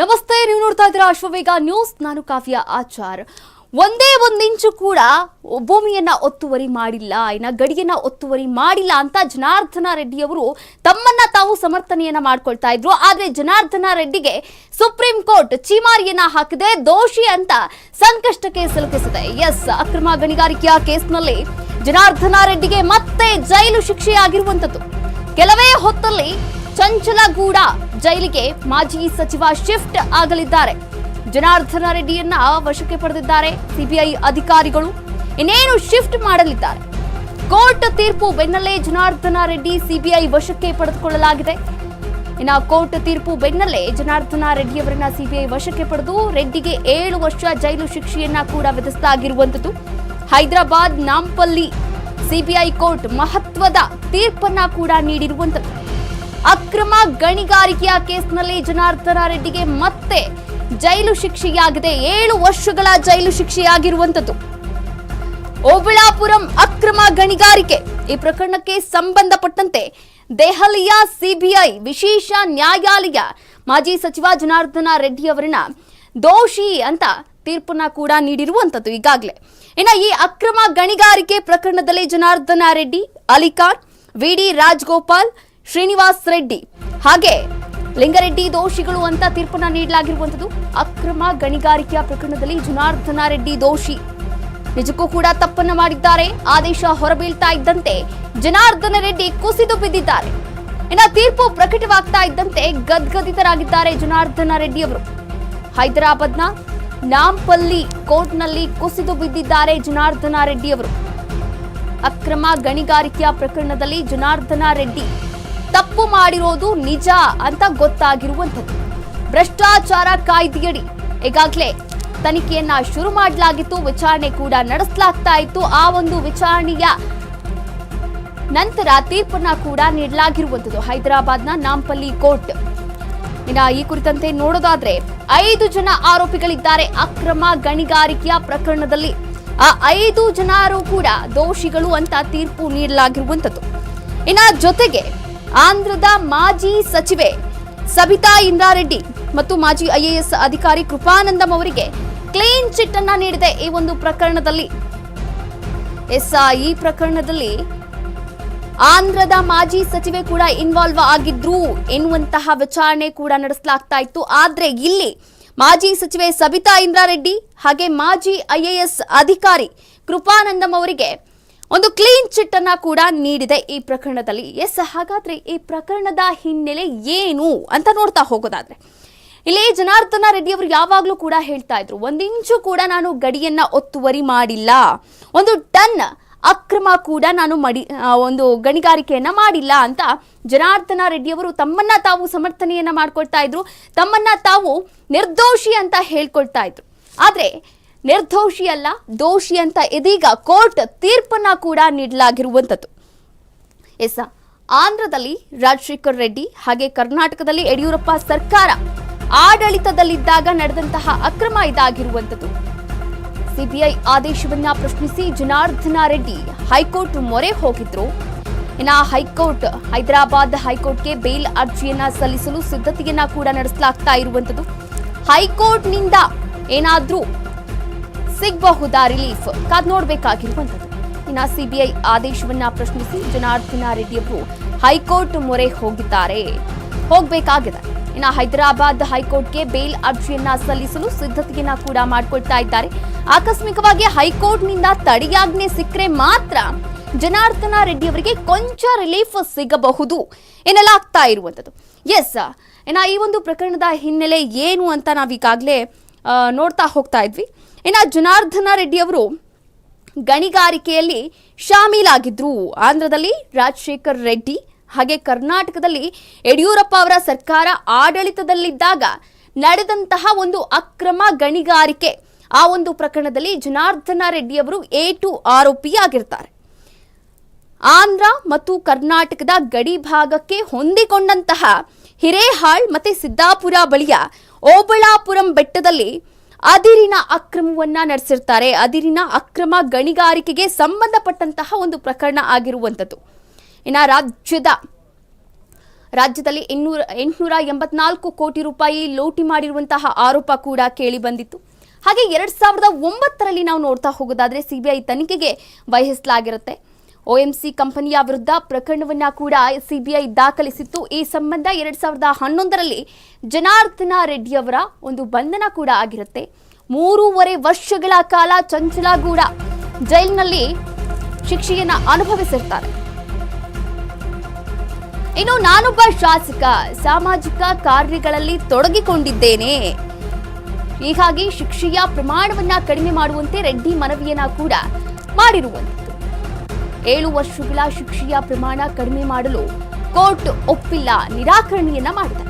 ನಮಸ್ತೆ, ನೀವು ನೋಡ್ತಾ ಇದ್ದೀರಾ ಅಶ್ವವೇಗ ನ್ಯೂಸ್. ನಾನು ಕಾವ್ಯ ಆಚಾರ್. ಒಂದೇ ಒಂದಿಂಚು ಕೂಡ ಭೂಮಿಯನ್ನ ಒತ್ತುವರಿ ಮಾಡಿಲ್ಲ, ಇನ್ನ ಗಡಿಯನ್ನ ಒತ್ತುವರಿ ಮಾಡಿಲ್ಲ ಅಂತ ಜನಾರ್ದನ ರೆಡ್ಡಿ ಅವರು ತಮ್ಮನ್ನ ತಾವು ಸಮರ್ಥನೆಯನ್ನ ಮಾಡ್ಕೊಳ್ತಾ ಇದ್ರು. ಆದ್ರೆ ಜನಾರ್ದನ ರೆಡ್ಡಿಗೆ ಸುಪ್ರೀಂ ಕೋರ್ಟ್ ಚೀಮಾರಿಯನ್ನ ಹಾಕಿದೆ, ದೋಷಿ ಅಂತ ಸಂಕಷ್ಟಕ್ಕೆ ಸಿಲುಕಿಸಿದೆ. ಎಸ್, ಅಕ್ರಮ ಗಣಿಗಾರಿಕೆಯ ಕೇಸ್ನಲ್ಲಿ ಜನಾರ್ದನ ರೆಡ್ಡಿಗೆ ಮತ್ತೆ ಜೈಲು ಶಿಕ್ಷೆಯಾಗಿರುವಂತದ್ದು ಕೆಲವೇ ಹೊತ್ತಲ್ಲಿ ಚಂಚಲಗೂಡ ಜೈಲಿಗೆ ಮಾಜಿ ಸಚಿವ ಶಿಫ್ಟ್ ಆಗಲಿದ್ದಾರೆ. ಜನಾರ್ದನ ರೆಡ್ಡಿಯನ್ನ ವಶಕ್ಕೆ ಪಡೆದಿದ್ದಾರೆ ಸಿಬಿಐ ಅಧಿಕಾರಿಗಳು. ಇನ್ನೇನು ಶಿಫ್ಟ್ ಮಾಡಲಿದ್ದಾರೆ? ಕೋರ್ಟ್ ತೀರ್ಪು ಬೆನ್ನಲ್ಲೇ ಜನಾರ್ದನ ರೆಡ್ಡಿ ಸಿಬಿಐ ವಶಕ್ಕೆ ಪಡೆದುಕೊಳ್ಳಲಾಗಿದೆ. ಇನ್ನ ಕೋರ್ಟ್ ತೀರ್ಪು ಬೆನ್ನಲ್ಲೇ ಜನಾರ್ದನ ರೆಡ್ಡಿಯವರನ್ನ ಸಿಬಿಐ ವಶಕ್ಕೆ ಪಡೆದು ರೆಡ್ಡಿಗೆ ಏಳು ವರ್ಷ ಜೈಲು ಶಿಕ್ಷೆಯನ್ನ ಕೂಡ ವಿಧಿಸಲಾಗಿರುವಂತದ್ದು ಹೈದರಾಬಾದ್ ನಾಂಪಲ್ಲಿ ಸಿಬಿಐ ಕೋರ್ಟ್ ಮಹತ್ವದ ತೀರ್ಪನ್ನ ಕೂಡ ನೀಡಿರುವಂತದ್ದು ಅಕ್ರಮ ಗಣಿಗಾರಿಕೆಯ ಕೇಸ್ನಲ್ಲಿ ಜನಾರ್ದನ ರೆಡ್ಡಿಗೆ ಮತ್ತೆ ಜೈಲು ಶಿಕ್ಷೆಯಾಗಿದೆ. ಏಳು ವರ್ಷಗಳ ಜೈಲು ಶಿಕ್ಷೆಯಾಗಿರುವಂತದ್ದು ಓಬಳಾಪುರಂ ಅಕ್ರಮ ಗಣಿಗಾರಿಕೆ. ಈ ಪ್ರಕರಣಕ್ಕೆ ಸಂಬಂಧಪಟ್ಟಂತೆ ದೆಹಲಿಯ ಸಿಬಿಐ ವಿಶೇಷ ನ್ಯಾಯಾಲಯ ಮಾಜಿ ಸಚಿವ ಜನಾರ್ದನ ರೆಡ್ಡಿ ಅವರನ್ನ ದೋಷಿ ಅಂತ ತೀರ್ಪನ್ನ ಕೂಡ ನೀಡಿರುವಂತದ್ದು ಈಗಾಗಲೇ. ಇನ್ನ ಈ ಅಕ್ರಮ ಗಣಿಗಾರಿಕೆ ಪ್ರಕರಣದಲ್ಲಿ ಜನಾರ್ದನ ರೆಡ್ಡಿ ಅಲಿಖಾನ್ ವಿಡಿ ರಾಜ್ಗೋಪಾಲ್ ಶ್ರೀನಿವಾಸ್ ರೆಡ್ಡಿ. ಹಾಗೆ ಲಿಂಗರೆಡ್ಡಿ ದೋಷಿಗಳು ಅಂತ ತೀರ್ಪನ್ನ ನೀಡಲಾಗಿರುವಂತದ್ದು ಅಕ್ರಮ ಗಣಿಗಾರಿಕೆಯ ಪ್ರಕರಣದಲ್ಲಿ ಜನಾರ್ದನ ರೆಡ್ಡಿ ದೋಷಿ. ನಿಜಕ್ಕೂ ಕೂಡ ತಪ್ಪನ್ನ ಮಾಡಿದ್ದಾರೆ. ಆದೇಶ ಹೊರಬೀಳ್ತಾ ಇದ್ದಂತೆ ಜನಾರ್ದನ ರೆಡ್ಡಿ ಕುಸಿದು ಬಿದ್ದಿದ್ದಾರೆ. ಇನ್ನು ತೀರ್ಪು ಪ್ರಕಟವಾಗ್ತಾ ಇದ್ದಂತೆ ಗದ್ಗದಿತರಾಗಿದ್ದಾರೆ ಜನಾರ್ದನ ರೆಡ್ಡಿ ಅವರು. ಹೈದರಾಬಾದ್ನ ನಾಂಪಲ್ಲಿ ಕೋರ್ಟ್ನಲ್ಲಿ ಕುಸಿದು ಬಿದ್ದಿದ್ದಾರೆ ಜನಾರ್ದನ ರೆಡ್ಡಿ ಅವರು. ಅಕ್ರಮ ಗಣಿಗಾರಿಕೆಯ ಪ್ರಕರಣದಲ್ಲಿ ಜನಾರ್ದನ ರೆಡ್ಡಿ. ತಪ್ಪು ಮಾಡಿರೋದು ನಿಜ ಅಂತ ಗೊತ್ತಾಗಿರುವಂಥದ್ದು. ಭ್ರಷ್ಟಾಚಾರ ಕಾಯ್ದೆಯಡಿ ಈಗಾಗಲೇ ತನಿಖೆಯನ್ನ ಶುರು ಮಾಡಲಾಗಿತ್ತು, ವಿಚಾರಣೆ ಕೂಡ ನಡೆಸಲಾಗ್ತಾ ಇತ್ತು. ಆ ಒಂದು ವಿಚಾರಣೆಯ ನಂತರ ತೀರ್ಪನ್ನ ಕೂಡ ನೀಡಲಾಗಿರುವಂಥದ್ದು ಹೈದರಾಬಾದ್ನ ನಾಂಪಲ್ಲಿ ಕೋರ್ಟ್. ಇನ್ನ ಈ ಕುರಿತಂತೆ ನೋಡೋದಾದ್ರೆ ಐದು ಜನ ಆರೋಪಿಗಳಿದ್ದಾರೆ. ಅಕ್ರಮ ಗಣಿಗಾರಿಕೆಯ ಪ್ರಕರಣದಲ್ಲಿ ಆ ಐದು ಜನರು ಕೂಡ ದೋಷಿಗಳು ಅಂತ ತೀರ್ಪು ನೀಡಲಾಗಿರುವಂಥದ್ದು. ಇನ್ನ ಜೊತೆಗೆ ಆಂಧ್ರದ ಮಾಜಿ ಸಚಿವೆ ಸಬಿತಾ ಇಂದಾರೆಡ್ಡಿ ಮತ್ತು ಮಾಜಿ ಐಎಎಸ್ ಅಧಿಕಾರಿ ಕೃಪಾನಂದಂ ಅವರಿಗೆ ಕ್ಲೀನ್ ಚಿಟ್ ಅನ್ನ ನೀಡಿದೆ ಈ ಒಂದು ಪ್ರಕರಣದಲ್ಲಿ. ಎಸ್ ಈ ಪ್ರಕರಣದಲ್ಲಿ ಆಂಧ್ರದ ಮಾಜಿ ಸಚಿವೆ ಕೂಡ ಇನ್ವಾಲ್ವ್ ಆಗಿದ್ರು ಎನ್ನುವಂತಹ ವಿಚಾರಣೆ ಕೂಡ ನಡೆಸಲಾಗ್ತಾ ಇತ್ತು. ಆದ್ರೆ ಇಲ್ಲಿ ಮಾಜಿ ಸಚಿವೆ ಸಬಿತಾ ಇಂದ್ರಾರೆಡ್ಡಿ ಹಾಗೆ ಮಾಜಿ ಐಎಎಸ್ ಅಧಿಕಾರಿ ಕೃಪಾನಂದಂ ಅವರಿಗೆ ಒಂದು ಕ್ಲೀನ್ ಚಿಟ್ ಅನ್ನ ಕೂಡ ನೀಡಿದೆ ಈ ಪ್ರಕರಣದಲ್ಲಿ. ಎಸ್, ಹಾಗಾದ್ರೆ ಈ ಪ್ರಕರಣದ ಹಿನ್ನೆಲೆ ಏನು ಅಂತ ನೋಡ್ತಾ ಹೋಗೋದಾದ್ರೆ, ಇಲ್ಲಿ ಜನಾರ್ದನ ರೆಡ್ಡಿ ಅವರು ಯಾವಾಗಲೂ ಕೂಡ ಹೇಳ್ತಾ ಇದ್ರು ಒಂದಿಂಚು ಕೂಡ ನಾನು ಗಡಿಯನ್ನ ಒತ್ತುವರಿ ಮಾಡಿಲ್ಲ, ಒಂದು ಟನ್ ಅಕ್ರಮ ಕೂಡ ನಾನು ಮಡಿ ಒಂದು ಗಣಿಗಾರಿಕೆಯನ್ನ ಮಾಡಿಲ್ಲ ಅಂತ ಜನಾರ್ದನ ರೆಡ್ಡಿ ಅವರು ತಮ್ಮನ್ನ ತಾವು ಸಮರ್ಥನೆಯನ್ನ ಮಾಡ್ಕೊಳ್ತಾ ಇದ್ರು, ತಮ್ಮನ್ನ ತಾವು ನಿರ್ದೋಷಿ ಅಂತ ಹೇಳ್ಕೊಳ್ತಾ ಇದ್ರು. ಆದ್ರೆ ನಿರ್ದೋಷಿ ಅಲ್ಲ, ದೋಷಿ ಅಂತ ಇದೀಗ ಕೋರ್ಟ್ ತೀರ್ಪನ್ನ ಕೂಡ ನೀಡಲಾಗಿರುವಂಥದ್ದು. ಎಸ್ ಆಂಧ್ರದಲ್ಲಿ ರಾಜಶೇಖರ್ ರೆಡ್ಡಿ ಹಾಗೆ ಕರ್ನಾಟಕದಲ್ಲಿ ಯಡಿಯೂರಪ್ಪ ಸರ್ಕಾರ ಆಡಳಿತದಲ್ಲಿದ್ದಾಗ ನಡೆದಂತಹ ಅಕ್ರಮ ಇದಾಗಿರುವಂಥದ್ದು. ಸಿಬಿಐ ಆದೇಶವನ್ನ ಪ್ರಶ್ನಿಸಿ ಜನಾರ್ದನ ರೆಡ್ಡಿ ಹೈಕೋರ್ಟ್ ಮೊರೆ ಹೋಗಿದ್ರು. ಇನ್ನ ಹೈಕೋರ್ಟ್, ಹೈದರಾಬಾದ್ ಹೈಕೋರ್ಟ್ಗೆ ಬೇಲ್ ಅರ್ಜಿಯನ್ನ ಸಲ್ಲಿಸಲು ಸಿದ್ಧತೆಯನ್ನ ಕೂಡ ನಡೆಸಲಾಗ್ತಾ ಇರುವಂತದ್ದು ಹೈಕೋರ್ಟ್ನಿಂದ ಏನಾದ್ರೂ ಸಿಗಬಹುದಾ ರಿಲೀಫ್? ಕಾದ್ ನೋಡಬೇಕಾಗಿರುವಂಥದ್ದು. ಇನ್ನ ಸಿಬಿಐ ಆದೇಶವನ್ನ ಪ್ರಶ್ನಿಸಿ ಜನಾರ್ದನ ರೆಡ್ಡಿ ಅವರು ಹೈಕೋರ್ಟ್ ಮೊರೆ ಹೋಗಿದ್ದಾರೆ. ಹೋಗಬೇಕಾಗಿದೆ. ಇನ್ನ ಹೈದರಾಬಾದ್ ಹೈಕೋರ್ಟ್ಗೆ ಬೇಲ್ ಅರ್ಜಿಯನ್ನ ಸಲ್ಲಿಸಲು ಸಿದ್ಧತೆಯನ್ನ ಕೂಡ ಮಾಡಿಕೊಳ್ತಾ ಇದ್ದಾರೆ. ಆಕಸ್ಮಿಕವಾಗಿ ಹೈಕೋರ್ಟ್ನಿಂದ ತಡೆಯಾಜ್ಞೆ ಸಿಕ್ಕರೆ ಮಾತ್ರ ಜನಾರ್ದನ ರೆಡ್ಡಿ ಅವರಿಗೆ ಕೊಂಚ ರಿಲೀಫ್ ಸಿಗಬಹುದು ಎನ್ನಲಾಗ್ತಾ ಇರುವಂಥದ್ದು. ಎಸ್ ಏನ ಈ ಒಂದು ಪ್ರಕರಣದ ಹಿನ್ನೆಲೆ ಏನು ಅಂತ ನಾವೀಗಾಗಲೇ ನೋಡ್ತಾ ಹೋಗ್ತಾ ಇದ್ವಿ. ಇನ್ನು ಜನಾರ್ದನ ರೆಡ್ಡಿ ಅವರು ಗಣಿಗಾರಿಕೆಯಲ್ಲಿ ಶಾಮೀಲಾಗಿದ್ರು. ಆಂಧ್ರದಲ್ಲಿ ರಾಜಶೇಖರ್ ರೆಡ್ಡಿ, ಹಾಗೆ ಕರ್ನಾಟಕದಲ್ಲಿ ಯಡಿಯೂರಪ್ಪ ಅವರ ಸರ್ಕಾರ ಆಡಳಿತದಲ್ಲಿದ್ದಾಗ ನಡೆದಂತಹ ಒಂದು ಅಕ್ರಮ ಗಣಿಗಾರಿಕೆ, ಆ ಒಂದು ಪ್ರಕರಣದಲ್ಲಿ ಜನಾರ್ದನ ರೆಡ್ಡಿ ಅವರು ಎ ಟು ಆರೋಪಿಯಾಗಿರ್ತಾರೆ. ಆಂಧ್ರ ಮತ್ತು ಕರ್ನಾಟಕದ ಗಡಿ ಭಾಗಕ್ಕೆ ಹೊಂದಿಕೊಂಡಂತಹ ಹಿರೇಹಾಳ್ ಮತ್ತೆ ಸಿದ್ದಾಪುರ ಬಳಿಯ ಓಬಳಾಪುರಂ ಬೆಟ್ಟದಲ್ಲಿ ಅದಿರಿನ ಅಕ್ರಮವನ್ನ ನಡೆಸಿರ್ತಾರೆ. ಅದಿರಿನ ಅಕ್ರಮ ಗಣಿಗಾರಿಕೆಗೆ ಸಂಬಂಧಪಟ್ಟಂತಹ ಒಂದು ಪ್ರಕರಣ ಆಗಿರುವಂಥದ್ದು. ಇನ್ನು ರಾಜ್ಯದ, ರಾಜ್ಯದಲ್ಲಿ ಇನ್ನೂರ, ಎಂಟುನೂರ ಎಂಬತ್ನಾಲ್ಕು ಕೋಟಿ ರೂಪಾಯಿ ಲೋಟಿ ಮಾಡಿರುವಂತಹ ಆರೋಪ ಕೂಡ ಕೇಳಿ ಬಂದಿತ್ತು. ಹಾಗೆ ಎರಡು ಸಾವಿರದ ಒಂಬತ್ತರಲ್ಲಿ ನಾವು ನೋಡ್ತಾ ಹೋಗೋದಾದ್ರೆ ಸಿಬಿಐ ತನಿಖೆಗೆ ವಹಿಸಲಾಗಿರುತ್ತೆ ಒಎಂಸಿ ಕಂಪನಿಯ ವಿರುದ್ಧ ಪ್ರಕರಣವನ್ನ ಕೂಡ ಸಿಬಿಐ ದಾಖಲಿಸಿತ್ತು. ಈ ಸಂಬಂಧ ಎರಡ್ ಸಾವಿರದ ಹನ್ನೊಂದರಲ್ಲಿ ಜನಾರ್ದನ ರೆಡ್ಡಿಯವರ ಒಂದು ಬಂಧನ ಕೂಡ ಆಗಿರುತ್ತೆ. ಮೂರೂವರೆ ವರ್ಷಗಳ ಕಾಲ ಚಂಚಲಗೂಡ ಜೈಲಿನಲ್ಲಿ ಶಿಕ್ಷೆಯನ್ನ ಅನುಭವಿಸಿರ್ತಾರೆ. ಇನ್ನು ನಾನೊಬ್ಬ ಶಾಸಕ, ಸಾಮಾಜಿಕ ಕಾರ್ಯಗಳಲ್ಲಿ ತೊಡಗಿಕೊಂಡಿದ್ದೇನೆ. ಹೀಗಾಗಿ ಶಿಕ್ಷೆಯ ಪ್ರಮಾಣವನ್ನ ಕಡಿಮೆ ಮಾಡುವಂತೆ ರೆಡ್ಡಿ ಮನವಿಯನ್ನ ಕೂಡ ಮಾಡಿರುವಂಥದ್ದು ಏಳು ವರ್ಷಗಳ ಶಿಕ್ಷೆಯ ಪ್ರಮಾಣ ಕಡಿಮೆ ಮಾಡಲು ಕೋರ್ಟ್ ಒಪ್ಪಿಲ್ಲ, ನಿರಾಕರಣೆಯನ್ನ ಮಾಡಿದೆ.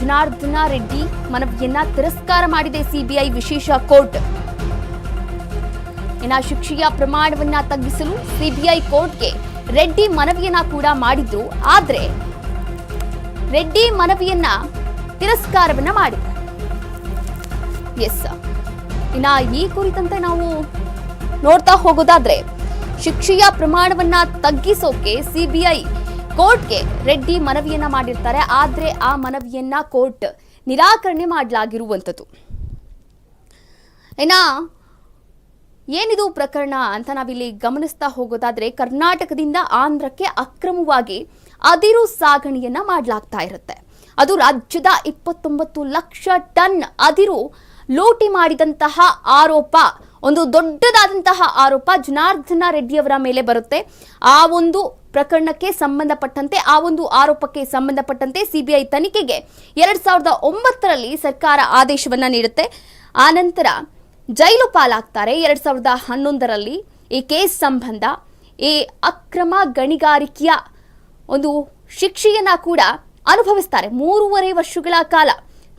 ಜನಾರ್ದನ ರೆಡ್ಡಿ ಮನವಿಯನ್ನ ತಿರಸ್ಕಾರ ಮಾಡಿದೆ ಸಿಬಿಐ ವಿಶೇಷ ಕೋರ್ಟ್. ಇನ್ನ ಶಿಕ್ಷೆಯ ಪ್ರಮಾಣವನ್ನ ತಗ್ಗಿಸಲು ಸಿಬಿಐ ಕೋರ್ಟ್ಗೆ ರೆಡ್ಡಿ ಮನವಿಯನ್ನ ಕೂಡ ಮಾಡಿದ್ರು ಆದ್ರೆ ರೆಡ್ಡಿ ಮನವಿಯನ್ನ ತಿರಸ್ಕಾರವನ್ನ ಮಾಡಿದೆ ಎಸ್. ಇನ್ನ ಈ ಕುರಿತಂತೆ ನಾವು ನೋಡ್ತಾ ಹೋಗೋದಾದ್ರೆ ಶಿಕ್ಷೆಯ ಪ್ರಮಾಣವನ್ನ ತಗ್ಗಿಸೋಕೆ ಸಿಬಿಐ ಕೋರ್ಟ್ಗೆ ರೆಡ್ಡಿ ಮನವಿಯನ್ನ ಮಾಡಿರ್ತಾರೆ. ಆದ್ರೆ ಆ ಮನವಿಯನ್ನ ಕೋರ್ಟ್ ನಿರಾಕರಣೆ ಮಾಡಲಾಗಿರುವಂಥದ್ದು. ಇನ್ನ ಏನಿದು ಪ್ರಕರಣ ಅಂತ ನಾವಿಲ್ಲಿ ಗಮನಿಸ್ತಾ ಹೋಗೋದಾದ್ರೆ ಕರ್ನಾಟಕದಿಂದ ಆಂಧ್ರಕ್ಕೆ ಅಕ್ರಮವಾಗಿ ಅದಿರು ಸಾಗಣೆಯನ್ನ ಮಾಡಲಾಗ್ತಾ ಇರುತ್ತೆ. ಅದು ರಾಜ್ಯದ ಇಪ್ಪತ್ತೊಂಬತ್ತು ಲಕ್ಷ ಟನ್ ಅದಿರು ಲೂಟಿ ಮಾಡಿದಂತಹ ಆರೋಪ ಒಂದು ದೊಡ್ಡದಾದಂತಹ ಆರೋಪ ಜನಾರ್ದನ ರೆಡ್ಡಿಯವರ ಮೇಲೆ ಬರುತ್ತೆ. ಆ ಒಂದು ಪ್ರಕರಣಕ್ಕೆ ಸಂಬಂಧಪಟ್ಟಂತೆ, ಆ ಒಂದು ಆರೋಪಕ್ಕೆ ಸಂಬಂಧಪಟ್ಟಂತೆ ಸಿಬಿಐ ತನಿಖೆಗೆ ಎರಡ್ ಸಾವಿರದ ಒಂಬತ್ತರಲ್ಲಿ ಸರ್ಕಾರ ಆದೇಶವನ್ನ ನೀಡುತ್ತೆ. ಆನಂತರ ಜೈಲು ಪಾಲಾಗ್ತಾರೆ. ಎರಡ್ ಸಾವಿರದ ಹನ್ನೊಂದರಲ್ಲಿ ಈ ಕೇಸ್ ಸಂಬಂಧ ಈ ಅಕ್ರಮ ಗಣಿಗಾರಿಕೆಯ ಒಂದು ಶಿಕ್ಷೆಯನ್ನ ಕೂಡ ಅನುಭವಿಸ್ತಾರೆ. ಮೂರುವರೆ ವರ್ಷಗಳ ಕಾಲ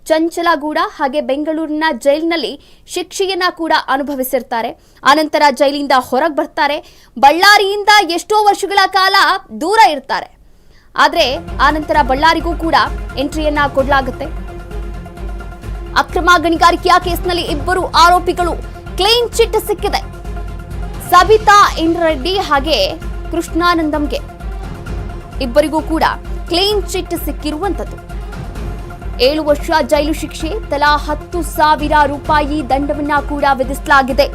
ಚಂಚಲಗೂಡ ಹಾಗೆ ಬೆಂಗಳೂರಿನ ಜೈಲಿನಲ್ಲಿ ಶಿಕ್ಷೆಯನ್ನ ಕೂಡ ಅನುಭವಿಸಿರ್ತಾರೆ. ಆನಂತರ ಜೈಲಿಂದ ಹೊರಗೆ ಬರ್ತಾರೆ. ಬಳ್ಳಾರಿಯಿಂದ ಎಷ್ಟೋ ವರ್ಷಗಳ ಕಾಲ ದೂರ ಇರ್ತಾರೆ. ಆದರೆ ಆನಂತರ ಬಳ್ಳಾರಿಗೂ ಕೂಡ ಎಂಟ್ರಿಯನ್ನ ಕೊಡಲಾಗುತ್ತೆ. ಅಕ್ರಮ ಗಣಿಗಾರಿಕೆಯ ಕೇಸ್ನಲ್ಲಿ ಇಬ್ಬರು ಆರೋಪಿಗಳು ಕ್ಲೀನ್ ಚಿಟ್ ಸಿಕ್ಕಿದೆ. ಸಬಿತಾ ಇಂದ್ರೆಡ್ಡಿ ಹಾಗೆ ಕೃಷ್ಣಾನಂದಂಗೆ. ಇಬ್ಬರಿಗೂ ಕೂಡ ಕ್ಲೀನ್ ಚಿಟ್ ಸಿಕ್ಕಿರುವಂತದ್ದು ಏಳು ವರ್ಷ ಜೈಲು ಶಿಕ್ಷೆ, ತಲಾ ಹತ್ತು ಸಾವಿರ ರೂಪಾಯಿ ದಂಡವನ್ನ ಕೂಡ ವಿಧಿಸಲಾಗಿದೆ.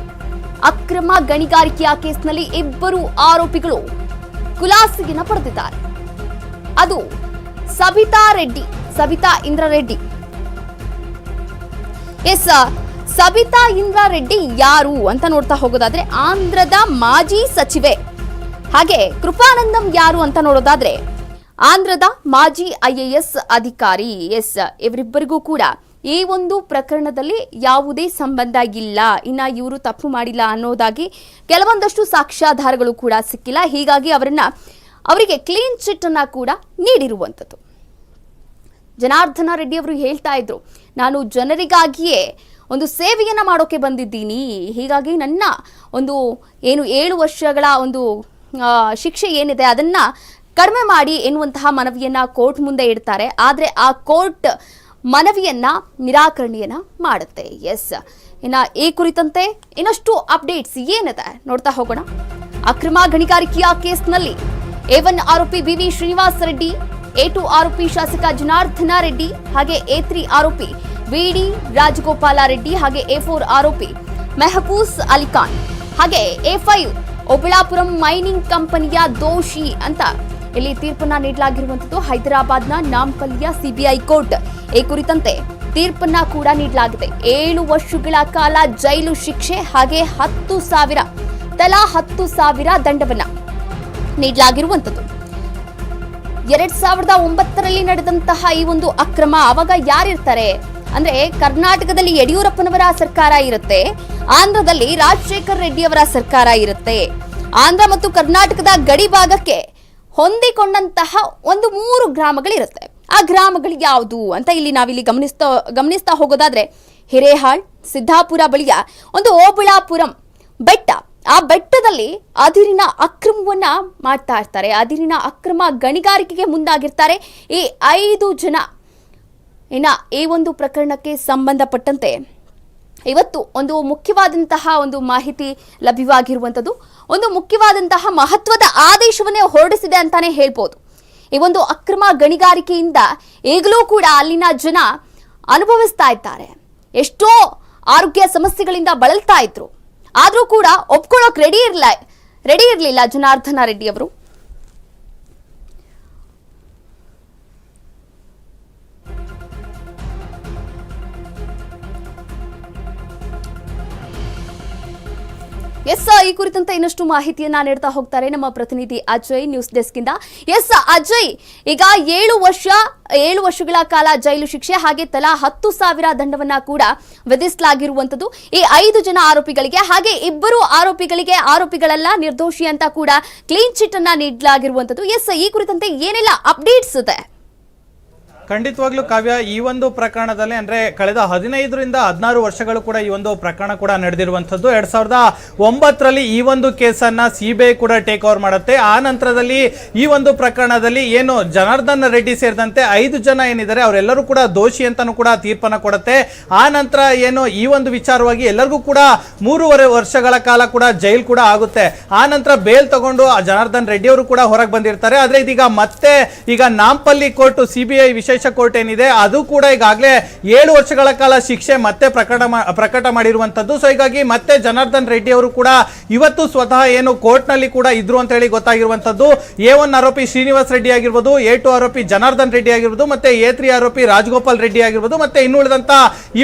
ಅಕ್ರಮ ಗಣಿಗಾರಿಕೆಯ ಕೇಸ್ನಲ್ಲಿ ಇಬ್ಬರು ಆರೋಪಿಗಳು ಖುಲಾಸೆಯನ್ನ ಪಡೆದಿದ್ದಾರೆ. ಅದು ಸಬಿತಾ ರೆಡ್ಡಿ ಸಬಿತಾ ಇಂದ್ರಾರೆಡ್ಡಿ ಎಸ್ ಸಬಿತಾ ಇಂದ್ರಾರೆಡ್ಡಿ ಯಾರು ಅಂತ ನೋಡ್ತಾ ಹೋಗೋದಾದ್ರೆ ಆಂಧ್ರದ ಮಾಜಿ ಸಚಿವೆ. ಹಾಗೆ ಕೃಪಾನಂದಂ ಯಾರು ಅಂತ ನೋಡೋದಾದ್ರೆ ಆಂಧ್ರದ ಮಾಜಿ ಐಎಎಸ್ ಅಧಿಕಾರಿ, ಎಸ್, ಇವರಿಬ್ಬರಿಗೂ ಕೂಡ ಈ ಒಂದು ಪ್ರಕರಣದಲ್ಲಿ ಯಾವುದೇ ಸಂಬಂಧ ಇಲ್ಲ. ಇನ್ನ ಇವರು ತಪ್ಪು ಮಾಡಿಲ್ಲ ಅನ್ನೋದಾಗಿ ಕೆಲವೊಂದಷ್ಟು ಸಾಕ್ಷ್ಯಾಧಾರಗಳು ಕೂಡ ಸಿಕ್ಕಿಲ್ಲ. ಹೀಗಾಗಿ ಅವರನ್ನ ಅವರಿಗೆ ಕ್ಲೀನ್ ಚಿಟ್ ಅನ್ನ ಕೂಡ ನೀಡಿರುವಂಥದ್ದು. ಜನಾರ್ದನ ರೆಡ್ಡಿ ಅವರು ಹೇಳ್ತಾ ಇದ್ರು, ನಾನು ಜನರಿಗಾಗಿಯೇ ಒಂದು ಸೇವೆಯನ್ನ ಮಾಡೋಕೆ ಬಂದಿದ್ದೀನಿ. ಹೀಗಾಗಿ ನನ್ನ ಒಂದು ಏನು ಏಳು ವರ್ಷಗಳ ಒಂದು ಶಿಕ್ಷೆ ಏನಿದೆ ಅದನ್ನ ಕಡಿಮೆ ಮಾಡಿ ಎನ್ನುವಂತಹ ಮನವಿಯನ್ನ ಕೋರ್ಟ್ ಮುಂದೆ ಇಡ್ತಾರೆ. ಆದರೆ ಆ ಕೋರ್ಟ್ ಮನವಿಯನ್ನ ನಿರಾಕರಣೆಯನ್ನ ಮಾಡುತ್ತೆ. ಎಸ್ ಇನ್ನ ಈ ಕುರಿತಂತೆ ಇನ್ನಷ್ಟು ಅಪ್ಡೇಟ್ಸ್ ಏನಿದೆ ನೋಡ್ತಾ ಹೋಗೋಣ. ಅಕ್ರಮ ಗಣಿಗಾರಿಕೆಯ ಕೇಸ್ನಲ್ಲಿ ಎ ಒನ್ ಆರೋಪಿ BV Srinivasa Reddy A two ಆರೋಪಿ ಶಾಸಕ ಜನಾರ್ದನ ರೆಡ್ಡಿ, ಹಾಗೆ ಎ ತ್ರೀ ಆರೋಪಿ ವಿಡಿ ರಾಜಗೋಪಾಲ ರೆಡ್ಡಿ, ಹಾಗೆ ಎ ಫೋರ್ ಆರೋಪಿ ಮೆಹಬೂಸ್ ಅಲಿಖಾನ್ ಹಾಗೆ ಎ ಫೈವ್ ಒಬಳಾಪುರಂ ಮೈನಿಂಗ್ ಕಂಪನಿಯ ದೋಷಿ ಅಂತ ಇಲ್ಲಿ ತೀರ್ಪನ್ನ ನೀಡಲಾಗಿರುವಂತದ್ದು ಹೈದರಾಬಾದ್ನ ನಾಂಪಲ್ಲಿಯ ಸಿಬಿಐ ಕೋರ್ಟ್. ಈ ಕುರಿತಂತೆ ತೀರ್ಪನ್ನ ಕೂಡ ನೀಡಲಾಗಿದೆ. ಏಳು ವರ್ಷಗಳ ಕಾಲ ಜೈಲು ಶಿಕ್ಷೆ, ಹಾಗೆ ಹತ್ತು ಸಾವಿರ, ತಲಾ ಹತ್ತು ಸಾವಿರ ದಂಡವನ್ನ ನೀಡಲಾಗಿರುವಂತದ್ದು ಎರಡ್ ಸಾವಿರದ ಒಂಬತ್ತರಲ್ಲಿ ನಡೆದಂತಹ ಈ ಒಂದು ಅಕ್ರಮ, ಅವಾಗ ಯಾರಿರ್ತಾರೆ? ಅಂದ್ರೆ ಕರ್ನಾಟಕದಲ್ಲಿ ಯಡಿಯೂರಪ್ಪನವರ ಸರ್ಕಾರ ಇರುತ್ತೆ, ಆಂಧ್ರದಲ್ಲಿ ರಾಜಶೇಖರ್ ರೆಡ್ಡಿ ಅವರ ಸರ್ಕಾರ ಇರುತ್ತೆ. ಆಂಧ್ರ ಮತ್ತು ಕರ್ನಾಟಕದ ಗಡಿ ಭಾಗಕ್ಕೆ ಹೊಂದಿಕೊಂಡಂತಹ ಒಂದು ಮೂರು ಗ್ರಾಮಗಳಿರುತ್ತೆ. ಆ ಗ್ರಾಮಗಳು ಯಾವುದು ಅಂತ ಇಲ್ಲಿ ನಾವಿಲ್ಲಿ ಗಮನಿಸ್ತಾ ಗಮನಿಸ್ತಾ ಹೋಗೋದಾದ್ರೆ ಹಿರೇಹಾಳ್, ಸಿದ್ದಾಪುರ ಬಳಿಯ ಒಂದು ಓಬಳಾಪುರಂ ಬೆಟ್ಟ. ಆ ಬೆಟ್ಟದಲ್ಲಿ ಅದಿರಿನ ಅಕ್ರಮವನ್ನ ಮಾಡ್ತಾ ಇರ್ತಾರೆ. ಅದಿರಿನ ಅಕ್ರಮ ಗಣಿಗಾರಿಕೆಗೆ ಮುಂದಾಗಿರ್ತಾರೆ. ಈ ಐದು ಜನ. ಇನ್ನ ಈ ಒಂದು ಪ್ರಕರಣಕ್ಕೆ ಸಂಬಂಧಪಟ್ಟಂತೆ ಇವತ್ತು ಒಂದು ಮುಖ್ಯವಾದಂತಹ ಒಂದು ಮಾಹಿತಿ ಲಭ್ಯವಾಗಿರುವಂಥದ್ದು. ಒಂದು ಮುಖ್ಯವಾದಂತಹ ಮಹತ್ವದ ಆದೇಶವನ್ನೇ ಹೊರಡಿಸಿದೆ ಅಂತಾನೆ ಹೇಳ್ಬೋದು. ಈ ಒಂದು ಅಕ್ರಮ ಗಣಿಗಾರಿಕೆಯಿಂದ ಈಗಲೂ ಕೂಡ ಅಲ್ಲಿನ ಜನ ಅನುಭವಿಸ್ತಾ ಇದ್ದಾರೆ. ಎಷ್ಟೋ ಆರೋಗ್ಯ ಸಮಸ್ಯೆಗಳಿಂದ ಬಳಲ್ತಾ ಇದ್ರು. ಆದರೂ ಕೂಡ ಒಪ್ಕೊಳ್ಳೋಕೆ ರೆಡಿ ಇರಲಿಲ್ಲ ರೆಡಿ ಇರಲಿಲ್ಲ ಜನಾರ್ದನ ರೆಡ್ಡಿ ಅವರು. ಎಸ್, ಈ ಕುರಿತಂತೆ ಇನ್ನಷ್ಟು ಮಾಹಿತಿಯನ್ನ ನೀಡ್ತಾ ಹೋಗ್ತಾರೆ ನಮ್ಮ ಪ್ರತಿನಿಧಿ ಅಜಯ್ ನ್ಯೂಸ್ ಡೆಸ್ಕ್ ಇಂದ ಎಸ್, ಅಜಯ್, ಈಗ ಏಳು ವರ್ಷ, ಏಳು ವರ್ಷಗಳ ಕಾಲ ಜೈಲು ಶಿಕ್ಷೆ, ಹಾಗೆ ತಲಾ ಹತ್ತು ಸಾವಿರ ದಂಡವನ್ನ ಕೂಡ ವಿಧಿಸಲಾಗಿರುವಂತದ್ದು ಈ ಐದು ಜನ ಆರೋಪಿಗಳಿಗೆ, ಹಾಗೆ ಇಬ್ಬರು ಆರೋಪಿಗಳಿಗೆ ಆರೋಪಿಗಳೆಲ್ಲ, ನಿರ್ದೋಷಿ ಅಂತ ಕೂಡ ಕ್ಲೀನ್ ಚಿಟ್ ಅನ್ನ ನೀಡಲಾಗಿರುವಂತದ್ದು ಎಸ್, ಈ ಕುರಿತಂತೆ ಏನೆಲ್ಲ ಅಪ್ಡೇಟ್ಸ್ ಇದೆ? ಖಂಡಿತವಾಗ್ಲೂ ಕಾವ್ಯ, ಈ ಒಂದು ಪ್ರಕರಣದಲ್ಲಿ ಅಂದ್ರೆ ಕಳೆದ ಹದಿನೈದರಿಂದ ಹದಿನಾರು ವರ್ಷಗಳು ಕೂಡ ಈ ಒಂದು ಪ್ರಕರಣ ಕೂಡ ನಡೆದಿರುವಂತದ್ದು ಎರಡ್ ಸಾವಿರದ ಒಂಬತ್ತರಲ್ಲಿ ಈ ಒಂದು ಕೇಸನ್ನ ಸಿಬಿಐ ಕೂಡ ಟೇಕ್ ಓವರ್ ಮಾಡುತ್ತೆ. ಆ ನಂತರದಲ್ಲಿ ಈ ಒಂದು ಪ್ರಕರಣದಲ್ಲಿ ಏನು ಜನಾರ್ದನ್ ರೆಡ್ಡಿ ಸೇರಿದಂತೆ ಐದು ಜನ ಏನಿದ್ದಾರೆ, ಅವರೆಲ್ಲರೂ ಕೂಡ ದೋಷಿ ಅಂತಾನು ಕೂಡ ತೀರ್ಪನ್ನ ಕೊಡುತ್ತೆ. ಆ ನಂತರ ಏನು ಈ ಒಂದು ವಿಚಾರವಾಗಿ ಎಲ್ಲರಿಗೂ ಕೂಡ ಮೂರುವರೆ ವರ್ಷಗಳ ಕಾಲ ಕೂಡ ಜೈಲ್ ಕೂಡ ಆಗುತ್ತೆ. ಆ ನಂತರ ಬೇಲ್ ತಗೊಂಡು ಜನಾರ್ದನ್ ರೆಡ್ಡಿ ಅವರು ಕೂಡ ಹೊರಗೆ ಬಂದಿರ್ತಾರೆ. ಆದ್ರೆ ಇದೀಗ ಮತ್ತೆ ಈಗ ನಾಂಪಲ್ಲಿ ಕೋರ್ಟ್ ಸಿಬಿಐ ವಿಶೇಷ ಕೋರ್ಟ್ ಏನಿದೆ, ಅದು ಕೂಡ ಈಗಾಗಲೇ ಏಳು ವರ್ಷಗಳ ಕಾಲ ಶಿಕ್ಷೆ ಮತ್ತೆ ಪ್ರಕಟ ಪ್ರಕಟ ಮಾಡಿರುವಂತದ್ದು ಸೊ ಹೀಗಾಗಿ ಮತ್ತೆ ಜನಾರ್ದನ್ ರೆಡ್ಡಿ ಅವರು ಕೂಡ ಇವತ್ತು ಸ್ವತಃ ಏನು ಕೋರ್ಟ್ನಲ್ಲಿ ಕೂಡ ಇದ್ರು ಅಂತ ಹೇಳಿ ಗೊತ್ತಾಗಿರುವಂತದ್ದು ಎ ಒನ್ ಆರೋಪಿ ಶ್ರೀನಿವಾಸ್ ರೆಡ್ಡಿ ಆಗಿರ್ಬೋದು, ಎ ಟು ಆರೋಪಿ ಜನಾರ್ದನ್ ರೆಡ್ಡಿ ಆಗಿರ್ಬೋದು, ಮತ್ತೆ ಎ ತ್ರೀ ಆರೋಪಿ ರಾಜಗೋಪಾಲ್ ರೆಡ್ಡಿ ಆಗಿರ್ಬೋದು, ಮತ್ತೆ ಇನ್ನುಳಿದಂತ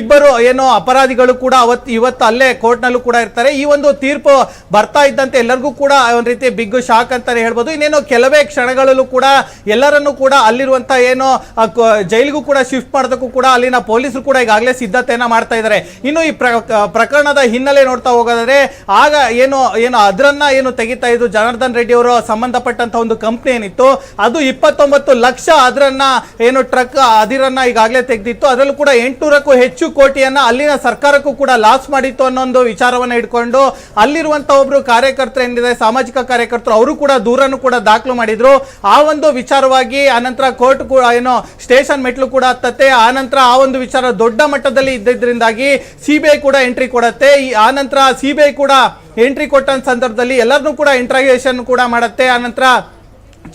ಇಬ್ಬರು ಏನು ಅಪರಾಧಿಗಳು ಕೂಡ ಅವತ್ತು ಇವತ್ತು ಅಲ್ಲೇ ಕೋರ್ಟ್ ನಲ್ಲೂ ಕೂಡ ಇರ್ತಾರೆ. ಈ ಒಂದು ತೀರ್ಪು ಬರ್ತಾ ಇದ್ದಂತೆ ಎಲ್ಲರಿಗೂ ಕೂಡ ಒಂದು ರೀತಿ ಬಿಗ್ ಶಾಕ್ ಅಂತಾನೆ ಹೇಳ್ಬೋದು. ಇನ್ನೇನು ಕೆಲವೇ ಕ್ಷಣಗಳಲ್ಲೂ ಕೂಡ ಎಲ್ಲರನ್ನೂ ಕೂಡ ಅಲ್ಲಿರುವಂತ ಏನು ಜೈಲಿಗೂ ಕೂಡ ಶಿಫ್ಟ್ ಮಾಡೋದಕ್ಕೂ ಕೂಡ ಅಲ್ಲಿನ ಪೊಲೀಸರು ಕೂಡ ಈಗಾಗಲೇ ಸಿದ್ಧತೆಯನ್ನು ಮಾಡ್ತಾ ಇದ್ದಾರೆ. ಇನ್ನು ಈ ಪ್ರಕರಣದ ಹಿನ್ನೆಲೆ ನೋಡ್ತಾ ಹೋಗೋದಾದ್ರೆ, ಆಗ ಏನು ಏನು ಅದರನ್ನ ಏನು ತೆಗಿತಾ ಇದ್ದು ಜನಾರ್ದನ್ ರೆಡ್ಡಿ ಅವರು ಸಂಬಂಧಪಟ್ಟಂತ ಒಂದು ಕಂಪ್ನಿ ಏನಿತ್ತು, ಅದು ಇಪ್ಪತ್ತೊಂಬತ್ತು ಲಕ್ಷ ಅದರನ್ನ ಏನು ಟ್ರಕ್ ಅದಿರನ್ನ ಈಗಾಗಲೇ ತೆಗೆದಿತ್ತು. ಅದರಲ್ಲೂ ಕೂಡ ಎಂಟುನೂರಕ್ಕೂ ಹೆಚ್ಚು ಕೋಟಿಯನ್ನ ಅಲ್ಲಿನ ಸರ್ಕಾರಕ್ಕೂ ಕೂಡ ಲಾಸ್ ಮಾಡಿತ್ತು ಅನ್ನೋ ಒಂದು ವಿಚಾರವನ್ನ ಇಟ್ಕೊಂಡು, ಅಲ್ಲಿರುವಂತ ಒಬ್ರು ಕಾರ್ಯಕರ್ತರು ಏನಿದೆ, ಸಾಮಾಜಿಕ ಕಾರ್ಯಕರ್ತರು, ಅವರು ಕೂಡ ದೂರನ್ನು ಕೂಡ ದಾಖಲು ಮಾಡಿದ್ರು. ಆ ಒಂದು ವಿಚಾರವಾಗಿ ಆನಂತರ ಕೋರ್ಟ್ ಕೂಡ ಏನು ಸ್ಟೇಷನ್ ಮೆಟ್ಲು ಕೂಡ ಹತ್ತತ್ತೆ. ಆನಂತರ ಆ ಒಂದು ವಿಚಾರ ದೊಡ್ಡ ಮಟ್ಟದಲ್ಲಿ ಇದ್ದಿದ್ದರಿಂದಾಗಿ ಸಿಬಿಐ ಕೂಡ ಎಂಟ್ರಿ ಕೊಡತ್ತೆ. ಈ ಆನಂತರ ಸಿಬಿಐ ಕೂಡ ಎಂಟ್ರಿ ಕೊಟ್ಟ ಸಂದರ್ಭದಲ್ಲಿ ಎಲ್ಲರನ್ನೂ ಕೂಡ ಇಂಟ್ರಾಗೇಷನ್ ಕೂಡ ಮಾಡುತ್ತೆ. ಆನಂತರ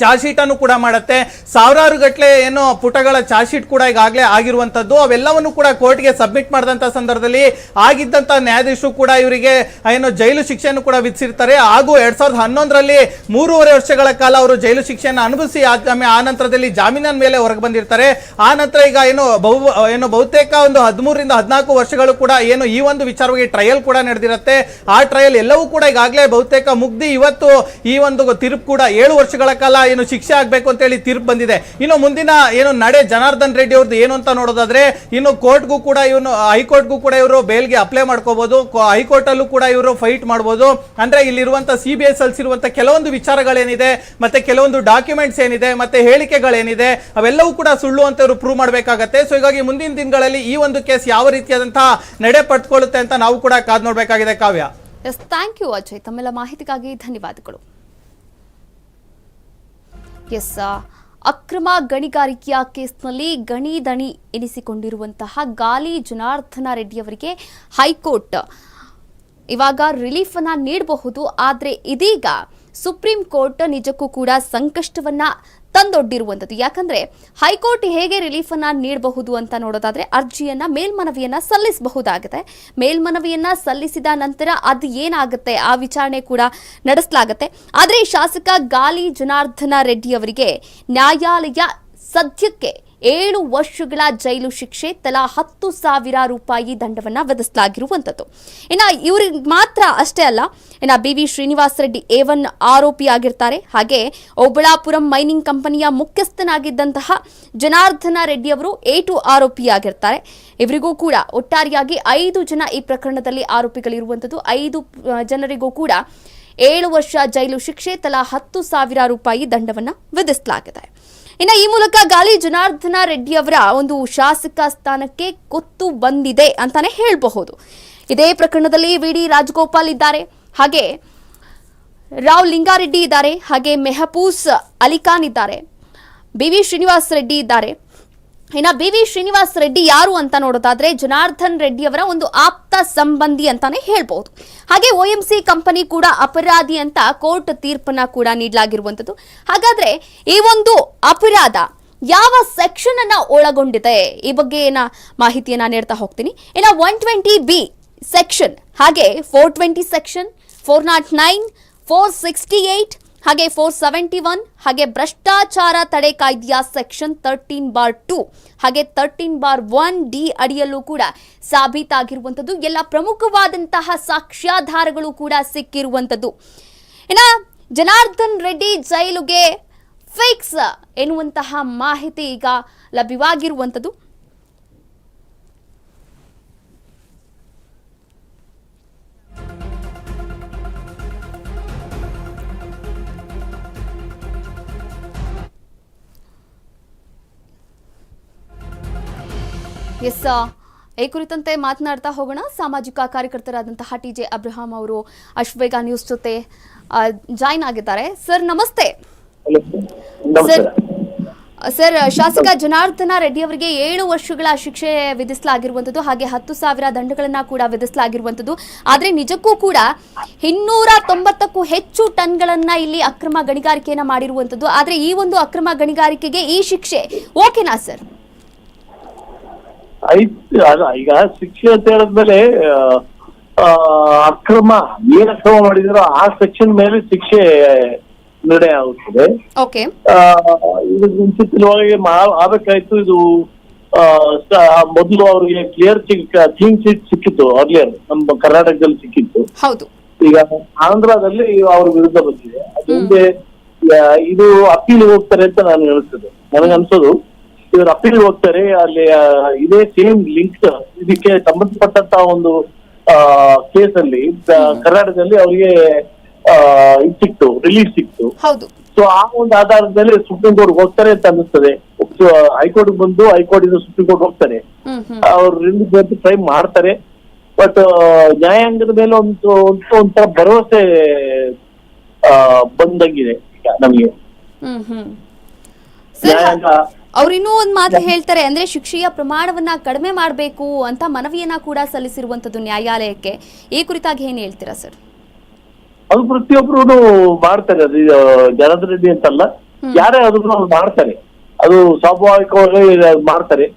ಚಾರ್ಜ್ ಶೀಟ್ ಅನ್ನು ಕೂಡ ಮಾಡುತ್ತೆ. ಸಾವಿರಾರು ಗಟ್ಟಲೆ ಏನು ಪುಟಗಳ ಚಾರ್ಜ್ ಶೀಟ್ ಕೂಡ ಈಗಾಗಲೇ ಆಗಿರುವಂಥದ್ದು ಅವೆಲ್ಲವನ್ನು ಕೂಡ ಕೋರ್ಟ್ಗೆ ಸಬ್ಮಿಟ್ ಮಾಡಿದಂಥ ಸಂದರ್ಭದಲ್ಲಿ ಆಗಿದ್ದಂಥ ನ್ಯಾಯಾಧೀಶರು ಕೂಡ ಇವರಿಗೆ ಏನು ಜೈಲು ಶಿಕ್ಷೆಯನ್ನು ಕೂಡ ವಿಧಿಸಿರ್ತಾರೆ. ಹಾಗೂ ಎರಡ್ ಸಾವಿರದ ಹನ್ನೊಂದರಲ್ಲಿ ಮೂರುವರೆ ವರ್ಷಗಳ ಕಾಲ ಅವರು ಜೈಲು ಶಿಕ್ಷೆಯನ್ನು ಅನುಭವಿಸಿ ಆ ನಂತರದಲ್ಲಿ ಜಾಮೀನಿನ ಮೇಲೆ ಹೊರಗೆ ಬಂದಿರ್ತಾರೆ. ಆ ನಂತರ ಈಗ ಏನು ಬಹು, ಏನು ಬಹುತೇಕ ಒಂದು ಹದಿಮೂರರಿಂದ ಹದಿನಾಲ್ಕು ವರ್ಷಗಳು ಕೂಡ ಏನು ಈ ಒಂದು ವಿಚಾರವಾಗಿ ಟ್ರಯಲ್ ಕೂಡ ನಡೆದಿರುತ್ತೆ. ಆ ಟ್ರಯಲ್ ಎಲ್ಲವೂ ಕೂಡ ಈಗಾಗಲೇ ಬಹುತೇಕ ಮುಗ್ದಿ ಇವತ್ತು ಈ ಒಂದು ತೀರ್ಪು ಕೂಡ ಏಳು ವರ್ಷಗಳ ಕಾಲ ಏನು ಶಿಕ್ಷೆ ಆಗಬೇಕು ಅಂತ ಹೇಳಿ ತೀರ್ಪು ಬಂದಿದೆ. ಇನ್ನು ಮುಂದಿನ ಏನು ನಡೆ ಜನಾರ್ದನ್ ರೆಡ್ಡಿ ಅವ್ರದ್ದು ಏನು ಅಂತ ನೋಡೋದಾದ್ರೆ, ಇನ್ನು ಕೋರ್ಟ್ಗೂ ಕೂಡ ಇವನು, ಹೈಕೋರ್ಟ್ಗೂ ಕೂಡ ಇವರು ಬೇಲ್ಗೆ ಅಪ್ಲೈ ಮಾಡ್ಕೋಬಹುದು ಹೈಕೋರ್ಟ್ ಅಲ್ಲೂ ಕೂಡ ಇವರು ಫೈಟ್ ಮಾಡಬಹುದು ಅಂದ್ರೆ ಇಲ್ಲಿರುವಂತ ಸಿ ಬಿ ಐ ಸಲ್ಲಿಸಿರುವಂತ ಕೆಲವೊಂದು ವಿಚಾರಗಳೇನಿದೆ, ಮತ್ತೆ ಕೆಲವೊಂದು ಡಾಕ್ಯುಮೆಂಟ್ಸ್ ಏನಿದೆ, ಮತ್ತೆ ಹೇಳಿಕೆಗಳೇನಿದೆ, ಅವೆಲ್ಲವೂ ಕೂಡ ಸುಳ್ಳು ಅಂತ ಇವರು ಪ್ರೂವ್ ಮಾಡಬೇಕಾಗತ್ತೆ. ಸೊ ಹೀಗಾಗಿ ಮುಂದಿನ ದಿನಗಳಲ್ಲಿ ಈ ಒಂದು ಕೇಸ್ ಯಾವ ರೀತಿಯಾದಂತಹ ನಡೆ ಪಡ್ಕೊಳ್ಳುತ್ತೆ ಅಂತ ನಾವು ಕೂಡ ಕಾದ್ ನೋಡ್ಬೇಕಾಗಿದೆ. Kavya. Yes thank you Ajay ತಮ್ಮೆಲ್ಲ ಮಾಹಿತಿಗಾಗಿ ಧನ್ಯವಾದಗಳು. ಎಸ್ ಅಕ್ರಮ ಗಣಿಗಾರಿಕೆಯ ಕೇಸ್ನಲ್ಲಿ ಗಣಿ ದಣಿ ಎನಿಸಿಕೊಂಡಿರುವಂತಹ ಗಾಲಿ ಜನಾರ್ದನ ರೆಡ್ಡಿ ಅವರಿಗೆ ಹೈಕೋರ್ಟ್ ಇವಾಗ ರಿಲೀಫ್ ಅನ್ನ ನೀಡಬಹುದು, ಆದರೆ ಇದೀಗ ಸುಪ್ರೀಂ ಕೋರ್ಟ್ ನಿಜಕ್ಕೂ ಕೂಡ ಸಂಕಷ್ಟವನ್ನ ತಂದೊಡ್ಡಿರುವಂಥದ್ದು. ಯಾಕಂದ್ರೆ ಹೈಕೋರ್ಟ್ ಹೇಗೆ ರಿಲೀಫ್ ಅನ್ನ ನೀಡಬಹುದು ಅಂತ ನೋಡೋದಾದ್ರೆ ಅರ್ಜಿಯನ್ನ, ಮೇಲ್ಮನವಿಯನ್ನ ಸಲ್ಲಿಸಬಹುದಾಗಿದೆ ಮೇಲ್ಮನವಿಯನ್ನ ಸಲ್ಲಿಸಿದ ನಂತರ ಅದು ಏನಾಗುತ್ತೆ ಆ ವಿಚಾರಣೆ ಕೂಡ ನಡೆಸಲಾಗುತ್ತೆ. ಆದರೆ ಶಾಸಕ ಗಾಲಿ ಜನಾರ್ದನ ರೆಡ್ಡಿ ಅವರಿಗೆ ನ್ಯಾಯಾಲಯ ಸದ್ಯಕ್ಕೆ ಏಳು ವರ್ಷಗಳ ಜೈಲು ಶಿಕ್ಷೆ, ತಲಾ ಹತ್ತು ಸಾವಿರ ರೂಪಾಯಿ ದಂಡವನ್ನ ವಿಧಿಸಲಾಗಿರುವಂಥದ್ದು. ಇನ್ನು ಇವ್ರಿಗೆ ಮಾತ್ರ ಅಷ್ಟೇ ಅಲ್ಲ, ಇನ್ನು B V Srinivas Reddy A one ಆರೋಪಿ ಆಗಿರ್ತಾರೆ. ಹಾಗೆ ಓಬಳಾಪುರಂ ಮೈನಿಂಗ್ ಕಂಪನಿಯ ಮುಖ್ಯಸ್ಥನಾಗಿದ್ದಂತಹ ಜನಾರ್ದನ ರೆಡ್ಡಿ ಅವರು ಎ ಟು ಆರೋಪಿಯಾಗಿರ್ತಾರೆ ಇವರಿಗೂ ಕೂಡ ಒಟ್ಟಾರೆಯಾಗಿ ಐದು ಜನ ಈ ಪ್ರಕರಣದಲ್ಲಿ ಆರೋಪಿಗಳಿರುವಂಥದ್ದು. ಐದು ಜನರಿಗೂ ಕೂಡ ಏಳು ವರ್ಷ ಜೈಲು ಶಿಕ್ಷೆ, ತಲಾ ಹತ್ತು ಸಾವಿರ ರೂಪಾಯಿ ದಂಡವನ್ನು ವಿಧಿಸಲಾಗಿದೆ. ಇನ್ನು ಈ ಮೂಲಕ ಗಾಲಿ ಜನಾರ್ದನ ರೆಡ್ಡಿ ಅವರ ಒಂದು ಶಾಸಕ ಸ್ಥಾನಕ್ಕೆ ಕೊತ್ತು ಬಂದಿದೆ ಅಂತಾನೆ ಹೇಳಬಹುದು. ಇದೇ ಪ್ರಕರಣದಲ್ಲಿ ವಿ ಡಿ ರಾಜಗೋಪಾಲ್ ಇದ್ದಾರೆ. ಹಾಗೆ ರಾವ್ ಲಿಂಗಾರೆಡ್ಡಿ ಇದ್ದಾರೆ. ಹಾಗೆ ಮೆಹಪೂಸ್ ಅಲಿಖಾನ್ ಇದ್ದಾರೆ. ಬಿ ವಿ ಶ್ರೀನಿವಾಸ್ ರೆಡ್ಡಿ ಇದ್ದಾರೆ. ಇನ್ನ ಬಿ ವಿ ಶ್ರೀನಿವಾಸ್ ರೆಡ್ಡಿ ಯಾರು ಅಂತ ನೋಡೋದಾದ್ರೆ ಜನಾರ್ದನ್ ರೆಡ್ಡಿ ಅವರ ಒಂದು ಆಪ್ತ ಸಂಬಂಧಿ ಅಂತಾನೆ ಹೇಳ್ಬಹುದು ಹಾಗೆ ಒ ಎಂ ಸಿ ಕಂಪನಿ ಕೂಡ ಅಪರಾಧಿ ಅಂತ ಕೋರ್ಟ್ ತೀರ್ಪನ್ನ ಕೂಡ ನೀಡಲಾಗಿರುವಂತದ್ದು ಹಾಗಾದ್ರೆ ಈ ಒಂದು ಅಪರಾಧ ಯಾವ ಸೆಕ್ಷನ್ ಅನ್ನ ಒಳಗೊಂಡಿದೆ? ಈ ಬಗ್ಗೆ ಏನ ಮಾಹಿತಿಯನ್ನ ನೀಡ್ತಾ ಹೋಗ್ತೀನಿ. ಇನ್ನ ಒನ್ ಟ್ವೆಂಟಿ ಬಿ ಸೆಕ್ಷನ್ ಹಾಗೆ four twenty section, four naught nine, four sixty eight ಹಾಗೆ ಫೋರ್ ಸೆವೆಂಟಿ ಒನ್ ಹಾಗೆ ಭ್ರಷ್ಟಾಚಾರ ತಡೆ ಕಾಯ್ದೆಯ ಸೆಕ್ಷನ್ ತರ್ಟೀನ್ ಬಾರ್ ಟು ಹಾಗೆ ತರ್ಟೀನ್ ಬಾರ್ ಒನ್ ಡಿ ಅಡಿಯಲ್ಲೂ ಕೂಡ ಸಾಬೀತಾಗಿರುವಂಥದ್ದು. ಎಲ್ಲ ಪ್ರಮುಖವಾದಂತಹ ಸಾಕ್ಷ್ಯಾಧಾರಗಳು ಕೂಡ ಸಿಕ್ಕಿರುವಂಥದ್ದು. ಇನ್ನ ಜನಾರ್ದನ್ ರೆಡ್ಡಿ ಜೈಲುಗೆ ಫಿಕ್ಸ್ ಎನ್ನುವಂತಹ ಮಾಹಿತಿ ಈಗ ಲಭ್ಯವಾಗಿರುವಂಥದ್ದು. ಎಸ್ ಈ ಕುರಿತಂತೆ ಮಾತನಾಡ್ತಾ ಹೋಗೋಣ. ಸಾಮಾಜಿಕ ಕಾರ್ಯಕರ್ತರಾದಂತಹ ಟಿ ಜೆ ಅಬ್ರಹಾಂ ಅವರು ಅಶ್ವೇಗ ನ್ಯೂಸ್ ಜೊತೆ ಜಾಯ್ನ್ ಆಗಿದ್ದಾರೆ. ಸರ್ ನಮಸ್ತೆ. ಸರ್. ಸರ್ ಶಾಸಕ ಜನಾರ್ದನ ರೆಡ್ಡಿ ಅವರಿಗೆ ಏಳು ವರ್ಷಗಳ ಶಿಕ್ಷೆ ವಿಧಿಸಲಾಗಿರುವಂತದ್ದು ಹಾಗೆ ಹತ್ತು ಸಾವಿರ ದಂಡಗಳನ್ನ ಕೂಡ ವಿಧಿಸಲಾಗಿರುವಂತದ್ದು ಆದ್ರೆ ನಿಜಕ್ಕೂ ಕೂಡ ಇನ್ನೂರ ತೊಂಬತ್ತಕ್ಕೂ ಹೆಚ್ಚು ಟನ್ಗಳನ್ನ ಇಲ್ಲಿ ಅಕ್ರಮ ಗಣಿಗಾರಿಕೆಯನ್ನ ಮಾಡಿರುವಂತದ್ದು ಆದ್ರೆ ಈ ಒಂದು ಅಕ್ರಮ ಗಣಿಗಾರಿಕೆಗೆ ಈ ಶಿಕ್ಷೆ ಓಕೆನಾ ಸರ್? ಐತ್ ಅಲ್ಲ ಈಗ ಶಿಕ್ಷೆ ಅಂತ ಹೇಳಿದ್ಮೇಲೆ ಅಕ್ರಮ ಏನ್ ಅಕ್ರಮ ಮಾಡಿದರೋ ಆ ಸೆಕ್ಷನ್ ಮೇಲೆ ಶಿಕ್ಷೆ ನಿರ್ಣಯ ಆಗುತ್ತದೆ. ಇದು ಮುಂಚಿತವಾಗಿ ಆಗ್ಬೇಕಾಯ್ತು ಇದು ಮೊದಲು ಅವ್ರಿಗೆ ಕ್ಲಿಯರ್ ಕ್ಲೀನ್ ಚೀಟ್ ಸಿಕ್ಕಿತ್ತು ಅರ್ಲಿಯರ್ ನಮ್ಮ ಕರ್ನಾಟಕದಲ್ಲಿ ಸಿಕ್ಕಿತ್ತು. ಈಗ ಆಂಧ್ರದಲ್ಲಿ ಅವ್ರ ವಿರುದ್ಧ ಬಂದಿದೆ. ಅದು ಮುಂದೆ ಇದು ಅಪೀಲ್ ಹೋಗ್ತಾರೆ ಅಂತ ನಾನು ಅನಿಸ್ತದೆ ನನಗೆ ಅನ್ಸೋದು ಇವರು ಅಪೀಲ್ ಹೋಗ್ತಾರೆ ಅಲ್ಲಿ ಇದೇ ಸೇಮ್ ಲಿಂಕ್ ಇದಕ್ಕೆ ಸಂಬಂಧಪಟ್ಟಂತ ಒಂದು ಕೇಸ್ ಅಲ್ಲಿ ಕರ್ನಾಟಕದಲ್ಲಿ ಅವರಿಗೆ ಇದು ಸಿಕ್ತು ರಿಲೀಫ್ ಸಿಕ್ತು. ಸೊ ಆ ಒಂದು ಆಧಾರದಲ್ಲಿ ಸುಪ್ರೀಂ ಕೋರ್ಟ್ ಹೋಗ್ತಾರೆ ಅಂತ ಅನ್ನಿಸ್ತದೆ. ಹೈಕೋರ್ಟ್ ಬಂದು ಹೈಕೋರ್ಟ್ ಇಂದ ಸುಪ್ರೀಂ ಕೋರ್ಟ್ ಹೋಗ್ತಾರೆ. ಅವ್ರು ರಿಲೀಫ್ ಟ್ರೈ ಮಾಡ್ತಾರೆ. ಬಟ್ ನ್ಯಾಯಾಂಗದ ಮೇಲೆ ಒಂದು ಒಂಥರ ಭರವಸೆ ಬಂದಂಗಿದೆ ಈಗ ನಮಗೆ. ನ್ಯಾಯಾಂಗ ಅವ್ರು ಇನ್ನೂ ಒಂದ್ ಮಾತು ಹೇಳ್ತಾರೆ ಅಂದ್ರೆ ಶಿಕ್ಷೆಯ ಪ್ರಮಾಣವನ್ನ ಕಡಿಮೆ ಮಾಡಬೇಕು ಅಂತ ಮನವಿಯನ್ನ ಕೂಡ ಸಲ್ಲಿಸಿರುವಂತದ್ದು ನ್ಯಾಯಾಲಯಕ್ಕೆ. ಈ ಕುರಿತಾಗಿ ಏನ್ ಹೇಳ್ತೀರಾ ಸರ್? ಅದು ಪ್ರತಿಯೊಬ್ರು ಮಾಡ್ತಾರೆ. ಅದು ಜನಾರ್ದನ್ ಅಂತಲ್ಲ ಯಾರೇ ಆದ್ರೂ ಮಾಡ್ತಾರೆ. ಅದು ಸ್ವಾಭಾವಿಕವಾಗಿ ಮಾಡ್ತಾರೆ.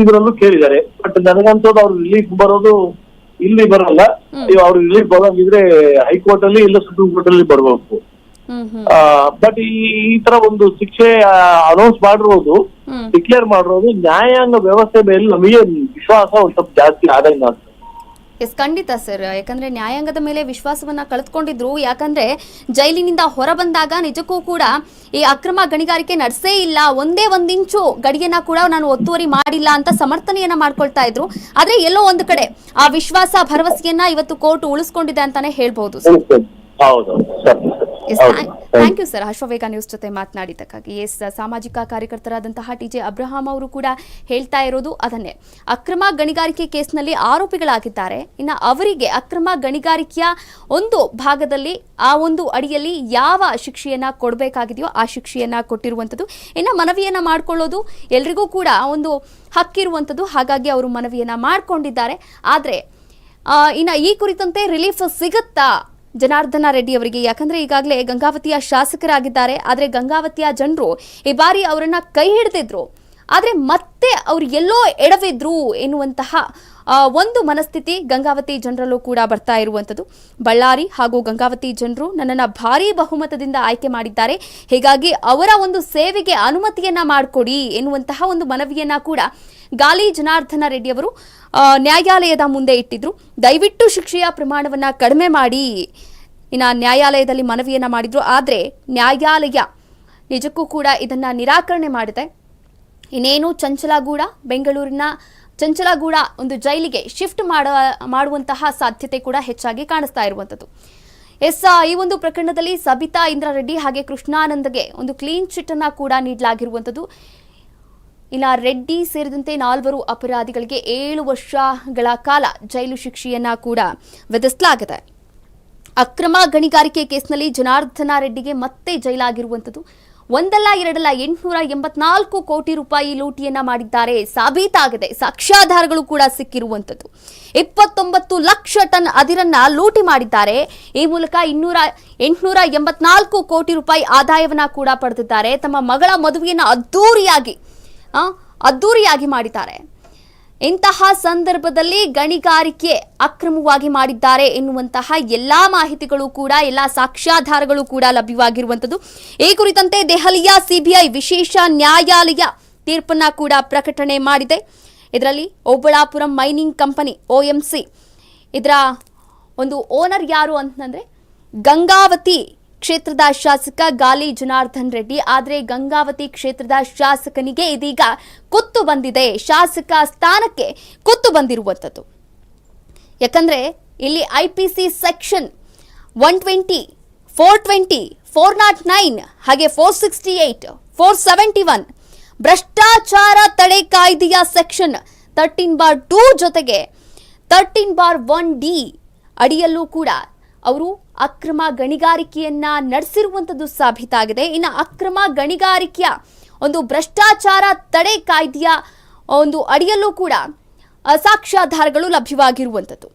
ಇದರಲ್ಲೂ ಕೇಳಿದ್ದಾರೆ. ಬಟ್ ನನಗನ್ಸೋದು ಅವ್ರು ರಿಲೀಫ್ ಬರೋದು ಇಲ್ಲಿ ಬರಲ್ಲ. ಅವ್ರು ರಿಲೀಫ್ ಬರೋದಿದ್ರೆ ಹೈಕೋರ್ಟ್ ಅಲ್ಲಿ ಇಲ್ಲ ಸುಪ್ರೀಂ ಕೋರ್ಟ್ ಅಲ್ಲಿ ಬರ್ಬೇಕು. ಬಟ್ ಈ ತರ ಒಂದು ಶಿಕ್ಷೆ ಅನೌನ್ಸ್ ಮಾಡಿರೋದು ಡಿಕ್ಲೇರ್ ಮಾಡಿರೋದು ನ್ಯಾಯಾಂಗ ವ್ಯವಸ್ಥೆ ಮೇಲೆ ನಮಗೆ ವಿಶ್ವಾಸ ಒಂದ್ ಸ್ವಲ್ಪ ಜಾಸ್ತಿ ಆದಂಗ ಆಗ್ತದೆ. ಎಸ್ ಖಂಡಿತ ಸರ್ ಯಾಕಂದ್ರೆ ನ್ಯಾಯಾಂಗದ ಮೇಲೆ ವಿಶ್ವಾಸವನ್ನ ಕಳೆದುಕೊಂಡಿದ್ರು. ಯಾಕಂದ್ರೆ ಜೈಲಿನಿಂದ ಹೊರ ಬಂದಾಗ ನಿಜಕ್ಕೂ ಕೂಡ ಈ ಅಕ್ರಮ ಗಣಿಗಾರಿಕೆ ನಡೆಸೇ ಇಲ್ಲ. ಒಂದೇ ಒಂದಿಂಚು ಇಂಚು ಗಡಿಯನ್ನ ಕೂಡ ನಾನು ಒತ್ತುವರಿ ಮಾಡಿಲ್ಲ ಅಂತ ಸಮರ್ಥನೆಯನ್ನ ಮಾಡ್ಕೊಳ್ತಾ ಇದ್ರು. ಆದ್ರೆ ಎಲ್ಲೋ ಒಂದು ಕಡೆ ಆ ವಿಶ್ವಾಸ ಭರವಸೆಯನ್ನ ಇವತ್ತು ಕೋರ್ಟ್ ಉಳಿಸ್ಕೊಂಡಿದೆ ಅಂತಾನೆ ಹೇಳ್ಬಹುದು thank you sir Ashwavega news ಜೊತೆ ಮಾತನಾಡಿದ್ದಕ್ಕಾಗಿ. ಎಸ್ ಸಾಮಾಜಿಕ ಕಾರ್ಯಕರ್ತರಾದಂತಹ ಟಿ ಜೆ ಅಬ್ರಹಾಂ ಅವರು ಕೂಡ ಹೇಳ್ತಾ ಇರೋದು ಅದನ್ನೇ. ಅಕ್ರಮ ಗಣಿಗಾರಿಕೆ ಕೇಸ್ನಲ್ಲಿ ಆರೋಪಿಗಳಾಗಿದ್ದಾರೆ. ಇನ್ನು ಅವರಿಗೆ ಅಕ್ರಮ ಗಣಿಗಾರಿಕೆಯ ಒಂದು ಭಾಗದಲ್ಲಿ ಆ ಒಂದು ಅಡಿಯಲ್ಲಿ ಯಾವ ಶಿಕ್ಷೆಯನ್ನ ಕೊಡಬೇಕಾಗಿದೆಯೋ ಆ ಶಿಕ್ಷೆಯನ್ನ ಕೊಟ್ಟಿರುವಂಥದ್ದು ಇನ್ನು ಮನವಿಯನ್ನ ಮಾಡ್ಕೊಳ್ಳೋದು ಎಲ್ರಿಗೂ ಕೂಡ ಒಂದು ಹಕ್ಕಿರುವಂಥದ್ದು ಹಾಗಾಗಿ ಅವರು ಮನವಿಯನ್ನ ಮಾಡ್ಕೊಂಡಿದ್ದಾರೆ. ಆದರೆ ಇನ್ನ ಈ ಕುರಿತಂತೆ ರಿಲೀಫ್ ಸಿಗುತ್ತಾ? ಜನಾರ್ದನ ರೆಡ್ಡಿ ಅವರಿಗೆ. ಯಾಕಂದ್ರೆ ಈಗಾಗಲೇ ಗಂಗಾವತಿಯ ಶಾಸಕರಾಗಿದ್ದಾರೆ. ಆದರೆ ಗಂಗಾವತಿಯ ಜನರು ಈ ಬಾರಿ ಅವರನ್ನ ಕೈ ಹಿಡಿದಿದ್ರು. ಆದರೆ ಮತ್ತೆ ಅವ್ರು ಎಲ್ಲೋ ಎಡವಿದ್ರು ಎನ್ನುವಂತಹ ಒಂದು ಮನಸ್ಥಿತಿ ಗಂಗಾವತಿ ಜನರಲ್ಲೂ ಕೂಡ ಬರ್ತಾ ಇರುವಂಥದ್ದು. ಬಳ್ಳಾರಿ ಹಾಗೂ ಗಂಗಾವತಿ ಜನರು ನನ್ನನ್ನು ಭಾರೀ ಬಹುಮತದಿಂದ ಆಯ್ಕೆ ಮಾಡಿದ್ದಾರೆ. ಹೀಗಾಗಿ ಅವರ ಒಂದು ಸೇವೆಗೆ ಅನುಮತಿಯನ್ನ ಮಾಡಿಕೊಡಿ ಎನ್ನುವಂತಹ ಒಂದು ಮನವಿಯನ್ನ ಕೂಡ ಗಾಲಿ ಜನಾರ್ದನ ರೆಡ್ಡಿ ಅವರು ನ್ಯಾಯಾಲಯದ ಮುಂದೆ ಇಟ್ಟಿದ್ರು. ದಯವಿಟ್ಟು ಶಿಕ್ಷೆಯ ಪ್ರಮಾಣವನ್ನ ಕಡಿಮೆ ಮಾಡಿ. ಇನ್ನು ನ್ಯಾಯಾಲಯದಲ್ಲಿ ಮನವಿಯನ್ನು ಮಾಡಿದ್ರು. ಆದರೆ ನ್ಯಾಯಾಲಯ ನಿಜಕ್ಕೂ ಕೂಡ ಇದನ್ನು ನಿರಾಕರಣೆ ಮಾಡಿದೆ. ಇನ್ನೇನು ಚಂಚಲಗೂಡ, ಬೆಂಗಳೂರಿನ ಚಂಚಲಗೂಡ ಒಂದು ಜೈಲಿಗೆ ಶಿಫ್ಟ್ ಮಾಡ, ಮಾಡುವಂತಹ ಸಾಧ್ಯತೆ ಕೂಡ ಹೆಚ್ಚಾಗಿ ಕಾಣಿಸ್ತಾ ಇರುವಂಥದ್ದು. ಎಸ್ ಈ ಒಂದು ಪ್ರಕರಣದಲ್ಲಿ ಸಬಿತಾ ಇಂದ್ರಾರೆಡ್ಡಿ ಹಾಗೆ ಕೃಷ್ಣಾನಂದಗೆ ಒಂದು ಕ್ಲೀನ್ ಚಿಟ್ ಅನ್ನ ಕೂಡ ನೀಡಲಾಗಿರುವಂಥದ್ದು. ಇನ್ನು ರೆಡ್ಡಿ ಸೇರಿದಂತೆ ನಾಲ್ವರು ಅಪರಾಧಿಗಳಿಗೆ ಏಳು ವರ್ಷಗಳ ಕಾಲ ಜೈಲು ಶಿಕ್ಷೆಯನ್ನ ಕೂಡ ವಿಧಿಸಲಾಗಿದೆ. ಅಕ್ರಮ ಗಣಿಗಾರಿಕೆ ಕೇಸ್ನಲ್ಲಿ ಜನಾರ್ದನ ರೆಡ್ಡಿಗೆ ಮತ್ತೆ ಜೈಲಾಗಿರುವಂಥದ್ದು. ಒಂದಲ್ಲ, ಎರಡಲ್ಲ, ಎಂಟುನೂರ ಎಂಬತ್ನಾಲ್ಕು ಕೋಟಿ ರೂಪಾಯಿ ಲೂಟಿಯನ್ನ ಮಾಡಿದ್ದಾರೆ. ಸಾಬೀತಾಗಿದೆ. ಸಾಕ್ಷ್ಯಾಧಾರಗಳು ಕೂಡ ಸಿಕ್ಕಿರುವಂಥದ್ದು. ಇಪ್ಪತ್ತೊಂಬತ್ತು ಲಕ್ಷ ಟನ್ ಅದಿರನ್ನ ಲೂಟಿ ಮಾಡಿದ್ದಾರೆ. ಈ ಮೂಲಕ ಇನ್ನೂರ, ಎಂಟುನೂರ ಎಂಬತ್ನಾಲ್ಕು ಕೋಟಿ ರೂಪಾಯಿ ಆದಾಯವನ್ನ ಕೂಡ ಪಡೆದಿದ್ದಾರೆ. ತಮ್ಮ ಮಗಳ ಮದುವೆಯನ್ನು ಅದ್ದೂರಿಯಾಗಿ ಅದ್ದೂರಿಯಾಗಿ ಮಾಡಿದ್ದಾರೆ. ಇಂತಹ ಸಂದರ್ಭದಲ್ಲಿ ಗಣಿಗಾರಿಕೆ ಅಕ್ರಮವಾಗಿ ಮಾಡಿದ್ದಾರೆ ಎನ್ನುವಂತಹ ಎಲ್ಲಾ ಮಾಹಿತಿಗಳು ಕೂಡ, ಎಲ್ಲಾ ಸಾಕ್ಷ್ಯಾಧಾರಗಳು ಕೂಡ ಲಭ್ಯವಾಗಿರುವಂತದ್ದು ಈ ಕುರಿತಂತೆ ದೆಹಲಿಯ ಸಿಬಿಐ ವಿಶೇಷ ನ್ಯಾಯಾಲಯ ತೀರ್ಪನ್ನ ಕೂಡ ಪ್ರಕಟಣೆ ಮಾಡಿದೆ. ಇದರಲ್ಲಿ ಓಬಳಾಪುರಂ ಮೈನಿಂಗ್ ಕಂಪನಿ ಸಿ. ಇದರ ಒಂದು ಓನರ್ ಯಾರು ಅಂತಂದ್ರೆ ಗಂಗಾವತಿ ಕ್ಷೇತ್ರದ ಶಾಸಕ ಗಾಲಿ ಜನಾರ್ದನ್ ರೆಡ್ಡಿ, ಆದರೆ ಗಂಗಾವತಿ ಕ್ಷೇತ್ರದ ಶಾಸಕನಿಗೆ ಇದೀಗ ಕುತ್ತು ಬಂದಿದೆ. ಶಾಸಕ ಸ್ಥಾನಕ್ಕೆ ಕುತ್ತು ಬಂದಿರುವಂಥದ್ದು. ಯಾಕಂದ್ರೆ ಇಲ್ಲಿ I P C section one twenty four twenty four naught nine ಹಾಗೆ four sixty eight four seventy one ಭ್ರಷ್ಟಾಚಾರ ತಡೆ ಕಾಯ್ದೆಯ ಸೆಕ್ಷನ್ ತರ್ಟೀನ್ ಬಾರ್ ಟೂ ಜೊತೆಗೆ ತರ್ಟೀನ್ ಬಾರ್ ಒನ್ ಡಿ ಅಡಿಯಲ್ಲೂ ಕೂಡ ಅವರು ಅಕ್ರಮ ಗಣಿಗಾರಿಕೆಯನ್ನ ನಡೆಸಿರುವಂಥದ್ದು ಸಾಬೀತಾಗಿದೆ. ಇನ್ನು ಅಕ್ರಮ ಗಣಿಗಾರಿಕೆಯ ಒಂದು ಭ್ರಷ್ಟಾಚಾರ ತಡೆ ಕಾಯ್ದೆಯ ಒಂದು ಅಡಿಯಲ್ಲೂ ಕೂಡ ಸಾಕ್ಷ್ಯಾಧಾರಗಳು ಲಭ್ಯವಾಗಿರುವಂಥದ್ದು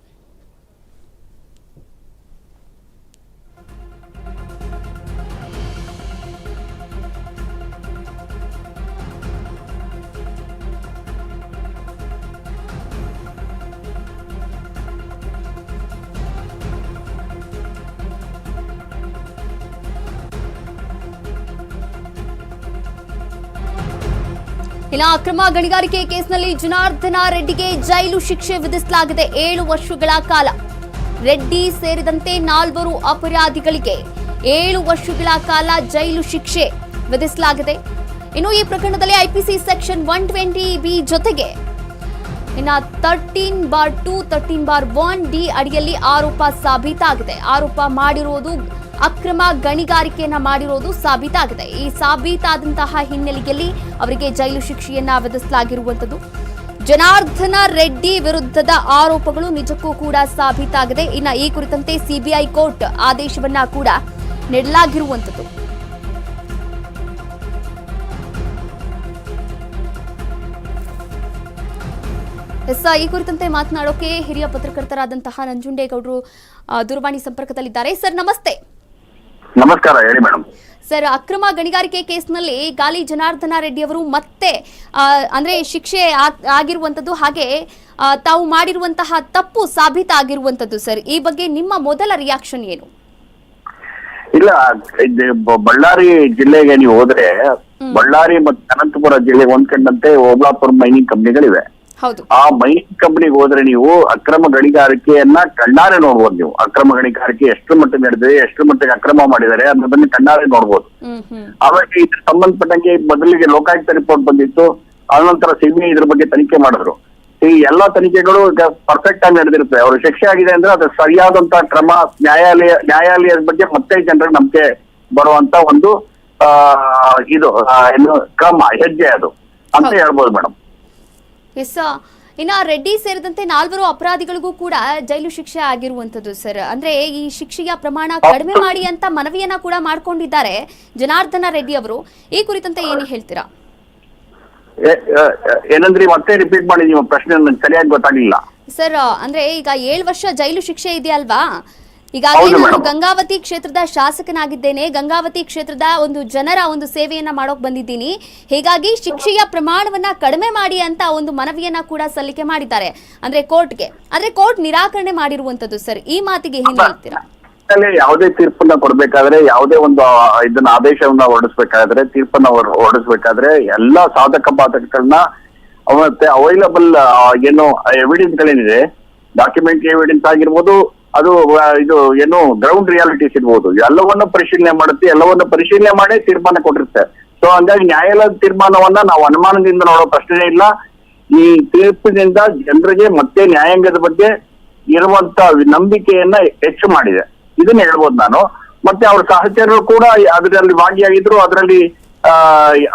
ಇನ್ನು ಅಕ್ರಮ ಗಣಿಗಾರಿಕೆ ಕೇಸ್ನಲ್ಲಿ ಜನಾರ್ದನ ರೆಡ್ಡಿಗೆ ಜೈಲು ಶಿಕ್ಷೆ ವಿಧಿಸಲಾಗಿದೆ ಏಳು ವರ್ಷಗಳ ಕಾಲ. ರೆಡ್ಡಿ ಸೇರಿದಂತೆ ನಾಲ್ವರು ಅಪರಾಧಿಗಳಿಗೆ ಏಳು ವರ್ಷಗಳ ಕಾಲ ಜೈಲು ಶಿಕ್ಷೆ ವಿಧಿಸಲಾಗಿದೆ. ಇನ್ನು ಈ ಪ್ರಕರಣದಲ್ಲಿ IPC section one twenty B ಜೊತೆಗೆ ಇನ್ನು thirteen bar two, thirteen bar one D ಅಡಿಯಲ್ಲಿ ಆರೋಪ ಸಾಬೀತಾಗಿದೆ. ಆರೋಪ ಮಾಡಿರುವುದು ಅಕ್ರಮ ಗಣಿಗಾರಿಕೆಯನ್ನ ಮಾಡಿರೋದು ಸಾಬೀತಾಗಿದೆ. ಈ ಸಾಬೀತಾದಂತಹ ಹಿನ್ನೆಲೆಯಲ್ಲಿ ಅವರಿಗೆ ಜೈಲು ಶಿಕ್ಷೆಯನ್ನ ವಿಧಿಸಲಾಗಿರುವಂತದ್ದು ಜನಾರ್ದನ ರೆಡ್ಡಿ ವಿರುದ್ಧದ ಆರೋಪಗಳು ನಿಜಕ್ಕೂ ಕೂಡ ಸಾಬೀತಾಗಿದೆ. ಇನ್ನು ಈ ಕುರಿತಂತೆ ಸಿಬಿಐ ಕೋರ್ಟ್ ಆದೇಶವನ್ನ ಕೂಡ ನೀಡಲಾಗಿರುವಂತದ್ದು ಎಸ್, ಈ ಕುರಿತಂತೆ ಮಾತನಾಡೋಕೆ ಹಿರಿಯ ಪತ್ರಕರ್ತರಾದಂತಹ ನಂಜುಂಡೇಗೌಡರು ದೂರವಾಣಿ ಸಂಪರ್ಕದಲ್ಲಿದ್ದಾರೆ. ಸರ್, ನಮಸ್ತೆ. ನಮಸ್ಕಾರ ಹೇಳಿ ಮೇಡಮ್. ಸರ್ ಅಕ್ರಮ ಗಣಿಗಾರಿಕೆ ಕೇಸ್ನಲ್ಲಿ ಗಾಲಿ ಜನಾರ್ದನ ರೆಡ್ಡಿ ಅವರು ಮತ್ತೆ ಅಂದ್ರೆ ಶಿಕ್ಷೆ ಆಗಿರುವಂತದ್ದು ಹಾಗೆ ತಾವು ಮಾಡಿರುವಂತಹ ತಪ್ಪು ಸಾಬೀತಾಗಿರುವಂತದ್ದು ಸರ್. ಈ ಬಗ್ಗೆ ನಿಮ್ಮ ಮೊದಲ ರಿಯಾಕ್ಷನ್ ಏನು? ಇಲ್ಲ ಬಳ್ಳಾರಿ ಜಿಲ್ಲೆಗೆ ನೀವು ಹೋದ್ರೆ ಬಳ್ಳಾರಿ ಮತ್ತು ಅನಂತಪುರ ಜಿಲ್ಲೆಗೆ ಹೊಂದ್ಕೊಂಡಂತೆ ಓಬ್ಲಾಪುರ ಮೈನಿಂಗ್ ಕಂಪ್ನಿಗಳಿವೆ. ಆ ಮೈನಿಂಗ್ ಕಂಪನಿಗೆ ಹೋದ್ರೆ ನೀವು ಅಕ್ರಮ ಗಣಿಗಾರಿಕೆಯನ್ನ ಕಣ್ಣಾರೆ ನೋಡ್ಬೋದು ನೀವು. ಅಕ್ರಮ ಗಣಿಗಾರಿಕೆ ಎಷ್ಟು ಮಟ್ಟಿಗೆ ನಡೆದಿದೆ ಎಷ್ಟು ಮಟ್ಟಿಗೆ ಅಕ್ರಮ ಮಾಡಿದ್ದಾರೆ ಅನ್ನೋದನ್ನ ಕಣ್ಣಾರೆ ನೋಡ್ಬೋದು. ಆವಾಗ ಇದ್ರ ಸಂಬಂಧಪಟ್ಟಂಗೆ ಮೊದಲಿಗೆ ಲೋಕಾಯುಕ್ತ ರಿಪೋರ್ಟ್ ಬಂದಿತ್ತು. ಅನಂತರ ಸಿಬಿಐ ಇದ್ರ ಬಗ್ಗೆ ತನಿಖೆ ಮಾಡಿದ್ರು. ಈ ಎಲ್ಲಾ ತನಿಖೆಗಳು ಪರ್ಫೆಕ್ಟ್ ಆಗಿ ನಡೆದಿರುತ್ತೆ. ಅವ್ರ ಶಿಕ್ಷೆ ಆಗಿದೆ ಅಂದ್ರೆ ಅದು ಸರಿಯಾದಂತ ಕ್ರಮ ನ್ಯಾಯಾಲಯ ನ್ಯಾಯಾಲಯದ ಬಗ್ಗೆ ಮತ್ತೆ ಜನರ ನಂಬಿಕೆ ಬರುವಂತ ಒಂದು ಆ ಇದು ಏನು ಕ್ರಮ ಹೆಜ್ಜೆ ಅದು. ಅಂತ. ಹೇಳ್ಬೋದು ಮೇಡಮ್. ಎಸ್ ಇನ್ನು ರೆಡ್ಡಿ ಸೇರಿದಂತೆ ನಾಲ್ವರು ಅಪರಾಧಿಗಳಿಗೂ ಕೂಡ ಜೈಲು ಶಿಕ್ಷೆ ಆಗಿರುವಂತದ್ದು ಸರ್ ಅಂದ್ರೆ ಈ ಶಿಕ್ಷೆಯ ಪ್ರಮಾಣ ಕಡಿಮೆ ಮಾಡಿ ಅಂತ ಮನವಿಯನ್ನ ಕೂಡ ಮಾಡ್ಕೊಂಡಿದ್ದಾರೆ ಜನಾರ್ದನ ರೆಡ್ಡಿ ಅವರು. ಈ ಕುರಿತಂತೆ ಏನು ಹೇಳ್ತೀರಾ? ಏನಂದ್ರೆ ಮತ್ತೆ ರಿಪೀಟ್ ಮಾಡಿ ನಿಮ್ಮ ಪ್ರಶ್ನೆ ಸರಿಯಾಗಿ ಗೊತ್ತಾಗ್ಲಿಲ್ಲ. ಸರ್ ಅಂದ್ರೆ ಈಗ ಏಳು ವರ್ಷ ಜೈಲು ಶಿಕ್ಷೆ ಇದೆಯಲ್ವಾ? ಈಗಾಗಲೇ ಹೌದು ನಾನು ಗಂಗಾವತಿ ಕ್ಷೇತ್ರದ ಶಾಸಕನಾಗಿದ್ದೇನೆ. ಗಂಗಾವತಿ ಕ್ಷೇತ್ರದ ಒಂದು ಜನರ ಒಂದು ಸೇವೆಯನ್ನ ಮಾಡೋಕ್ ಬಂದಿದ್ದೀನಿ. ಹೀಗಾಗಿ ಶಿಕ್ಷೆಯ ಪ್ರಮಾಣವನ್ನ ಕಡಿಮೆ ಮಾಡಿ ಅಂತ ಒಂದು ಮನವಿಯನ್ನ ಕೂಡ ಸಲ್ಲಿಕೆ ಮಾಡಿದ್ದಾರೆ. ಅಂದ್ರೆ ಕೋರ್ಟ್ಗೆ. ಅಂದ್ರೆ ಕೋರ್ಟ್ ನಿರಾಕರಣೆ ಮಾಡಿರುವಂತದ್ದು ಸರ್. ಈ ಮಾತಿಗೆ ಏನ್ ಹೇಳ್ತೀರಾ? ಯಾವುದೇ ತೀರ್ಪನ್ನ ಕೊಡ್ಬೇಕಾದ್ರೆ ಯಾವುದೇ ಒಂದು ಇದನ್ನ ಆದೇಶವನ್ನ ಹೊರಡಿಸ್ಬೇಕಾದ್ರೆ ತೀರ್ಪನ್ನ ಹೊರ- ಹೊರಡಿಸ್ಬೇಕಾದ್ರೆ ಎಲ್ಲಾ ಸಾಧಕ ಬಾಧಕಗಳನ್ನ ಮತ್ತೆ ಅವೈಲಬಲ್ ಏನು ಎವಿಡೆನ್ಸ್ ಗಳೇನಿದೆ ಡಾಕ್ಯುಮೆಂಟ್ ಎವಿಡೆನ್ಸ್ ಆಗಿರ್ಬೋದು ಅದು ಇದು, ಏನು ಗ್ರೌಂಡ್ ರಿಯಾಲಿಟೀಸ್ ಇರ್ಬೋದು. ಎಲ್ಲವನ್ನ ಪರಿಶೀಲನೆ ಮಾಡುತ್ತೆ, ಎಲ್ಲವನ್ನ ಪರಿಶೀಲನೆ ಮಾಡಿ ತೀರ್ಮಾನ ಕೊಟ್ಟಿರುತ್ತೆ. ಸೊ ಹಂಗಾಗಿ ನ್ಯಾಯಾಲಯದ ತೀರ್ಮಾನವನ್ನ ನಾವು ಅನುಮಾನದಿಂದ ನೋಡೋ ಪ್ರಶ್ನೆ ಇಲ್ಲ. ಈ ತೀರ್ಪಿನಿಂದ ಜನರಿಗೆ ಮತ್ತೆ ನ್ಯಾಯಾಂಗದ ಬಗ್ಗೆ ಇರುವಂತ ನಂಬಿಕೆಯನ್ನ ಹೆಚ್ಚು ಮಾಡಿದೆ. ಇದನ್ನ ಹೇಳ್ಬೋದು ನಾನು. ಮತ್ತೆ ಅವ್ರ ಸಹಚರರು ಕೂಡ ಅದರಲ್ಲಿ ಭಾಗಿಯಾಗಿದ್ರು, ಅದರಲ್ಲಿ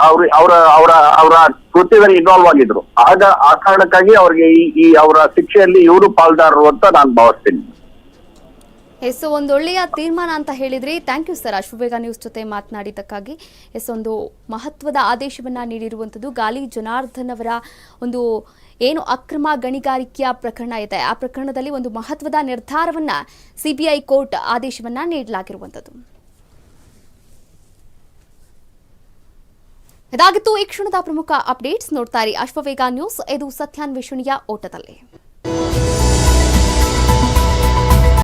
ಅವ್ರ, ಅವರ ಅವರ ಅವರ ಕೃತ್ಯದಲ್ಲಿ ಇನ್ವಾಲ್ವ್ ಆಗಿದ್ರು. ಆಗ ಆ ಕಾರಣಕ್ಕಾಗಿ ಅವ್ರಿಗೆ ಈ ಅವರ ಶಿಕ್ಷೆಯಲ್ಲಿ ಇವರು ಪಾಲ್ದಾರರು ಅಂತ ನಾನು ಭಾವಿಸ್ತೀನಿ. ಎಸ್ ಒಂದು ಒಳ್ಳೆಯ ತೀರ್ಮಾನ ಅಂತ ಹೇಳಿದ್ರಿ. Thank you sir Ashwavega news ಜೊತೆ ಮಾತನಾಡಿದ್ದಕ್ಕಾಗಿ ಎಸ್ ಒಂದು ಮಹತ್ವದ ಆದೇಶವನ್ನ ನೀಡಿರುವಂಥದ್ದು ಗಾಲಿ ಜನಾರ್ದನ್ ಅವರ ಒಂದು ಏನು ಅಕ್ರಮ ಗಣಿಗಾರಿಕೆಯ ಪ್ರಕರಣ ಇದೆ. ಆ ಪ್ರಕರಣದಲ್ಲಿ ಒಂದು ಮಹತ್ವದ ನಿರ್ಧಾರವನ್ನ ಸಿಬಿಐ ಕೋರ್ಟ್ ಆದೇಶವನ್ನ ನೀಡಲಾಗಿರುವಂಥದ್ದು ಇದಾಗಿತ್ತು ಈ ಕ್ಷಣದ ಪ್ರಮುಖ ಅಪ್ಡೇಟ್ಸ್ ನೋಡ್ತಾರೆ ಅಶ್ವವೇಗ ನ್ಯೂಸ್ ಇದು ಸತ್ಯಾನ್ವೇಷಣೆಯ ಓಟದಲ್ಲಿ.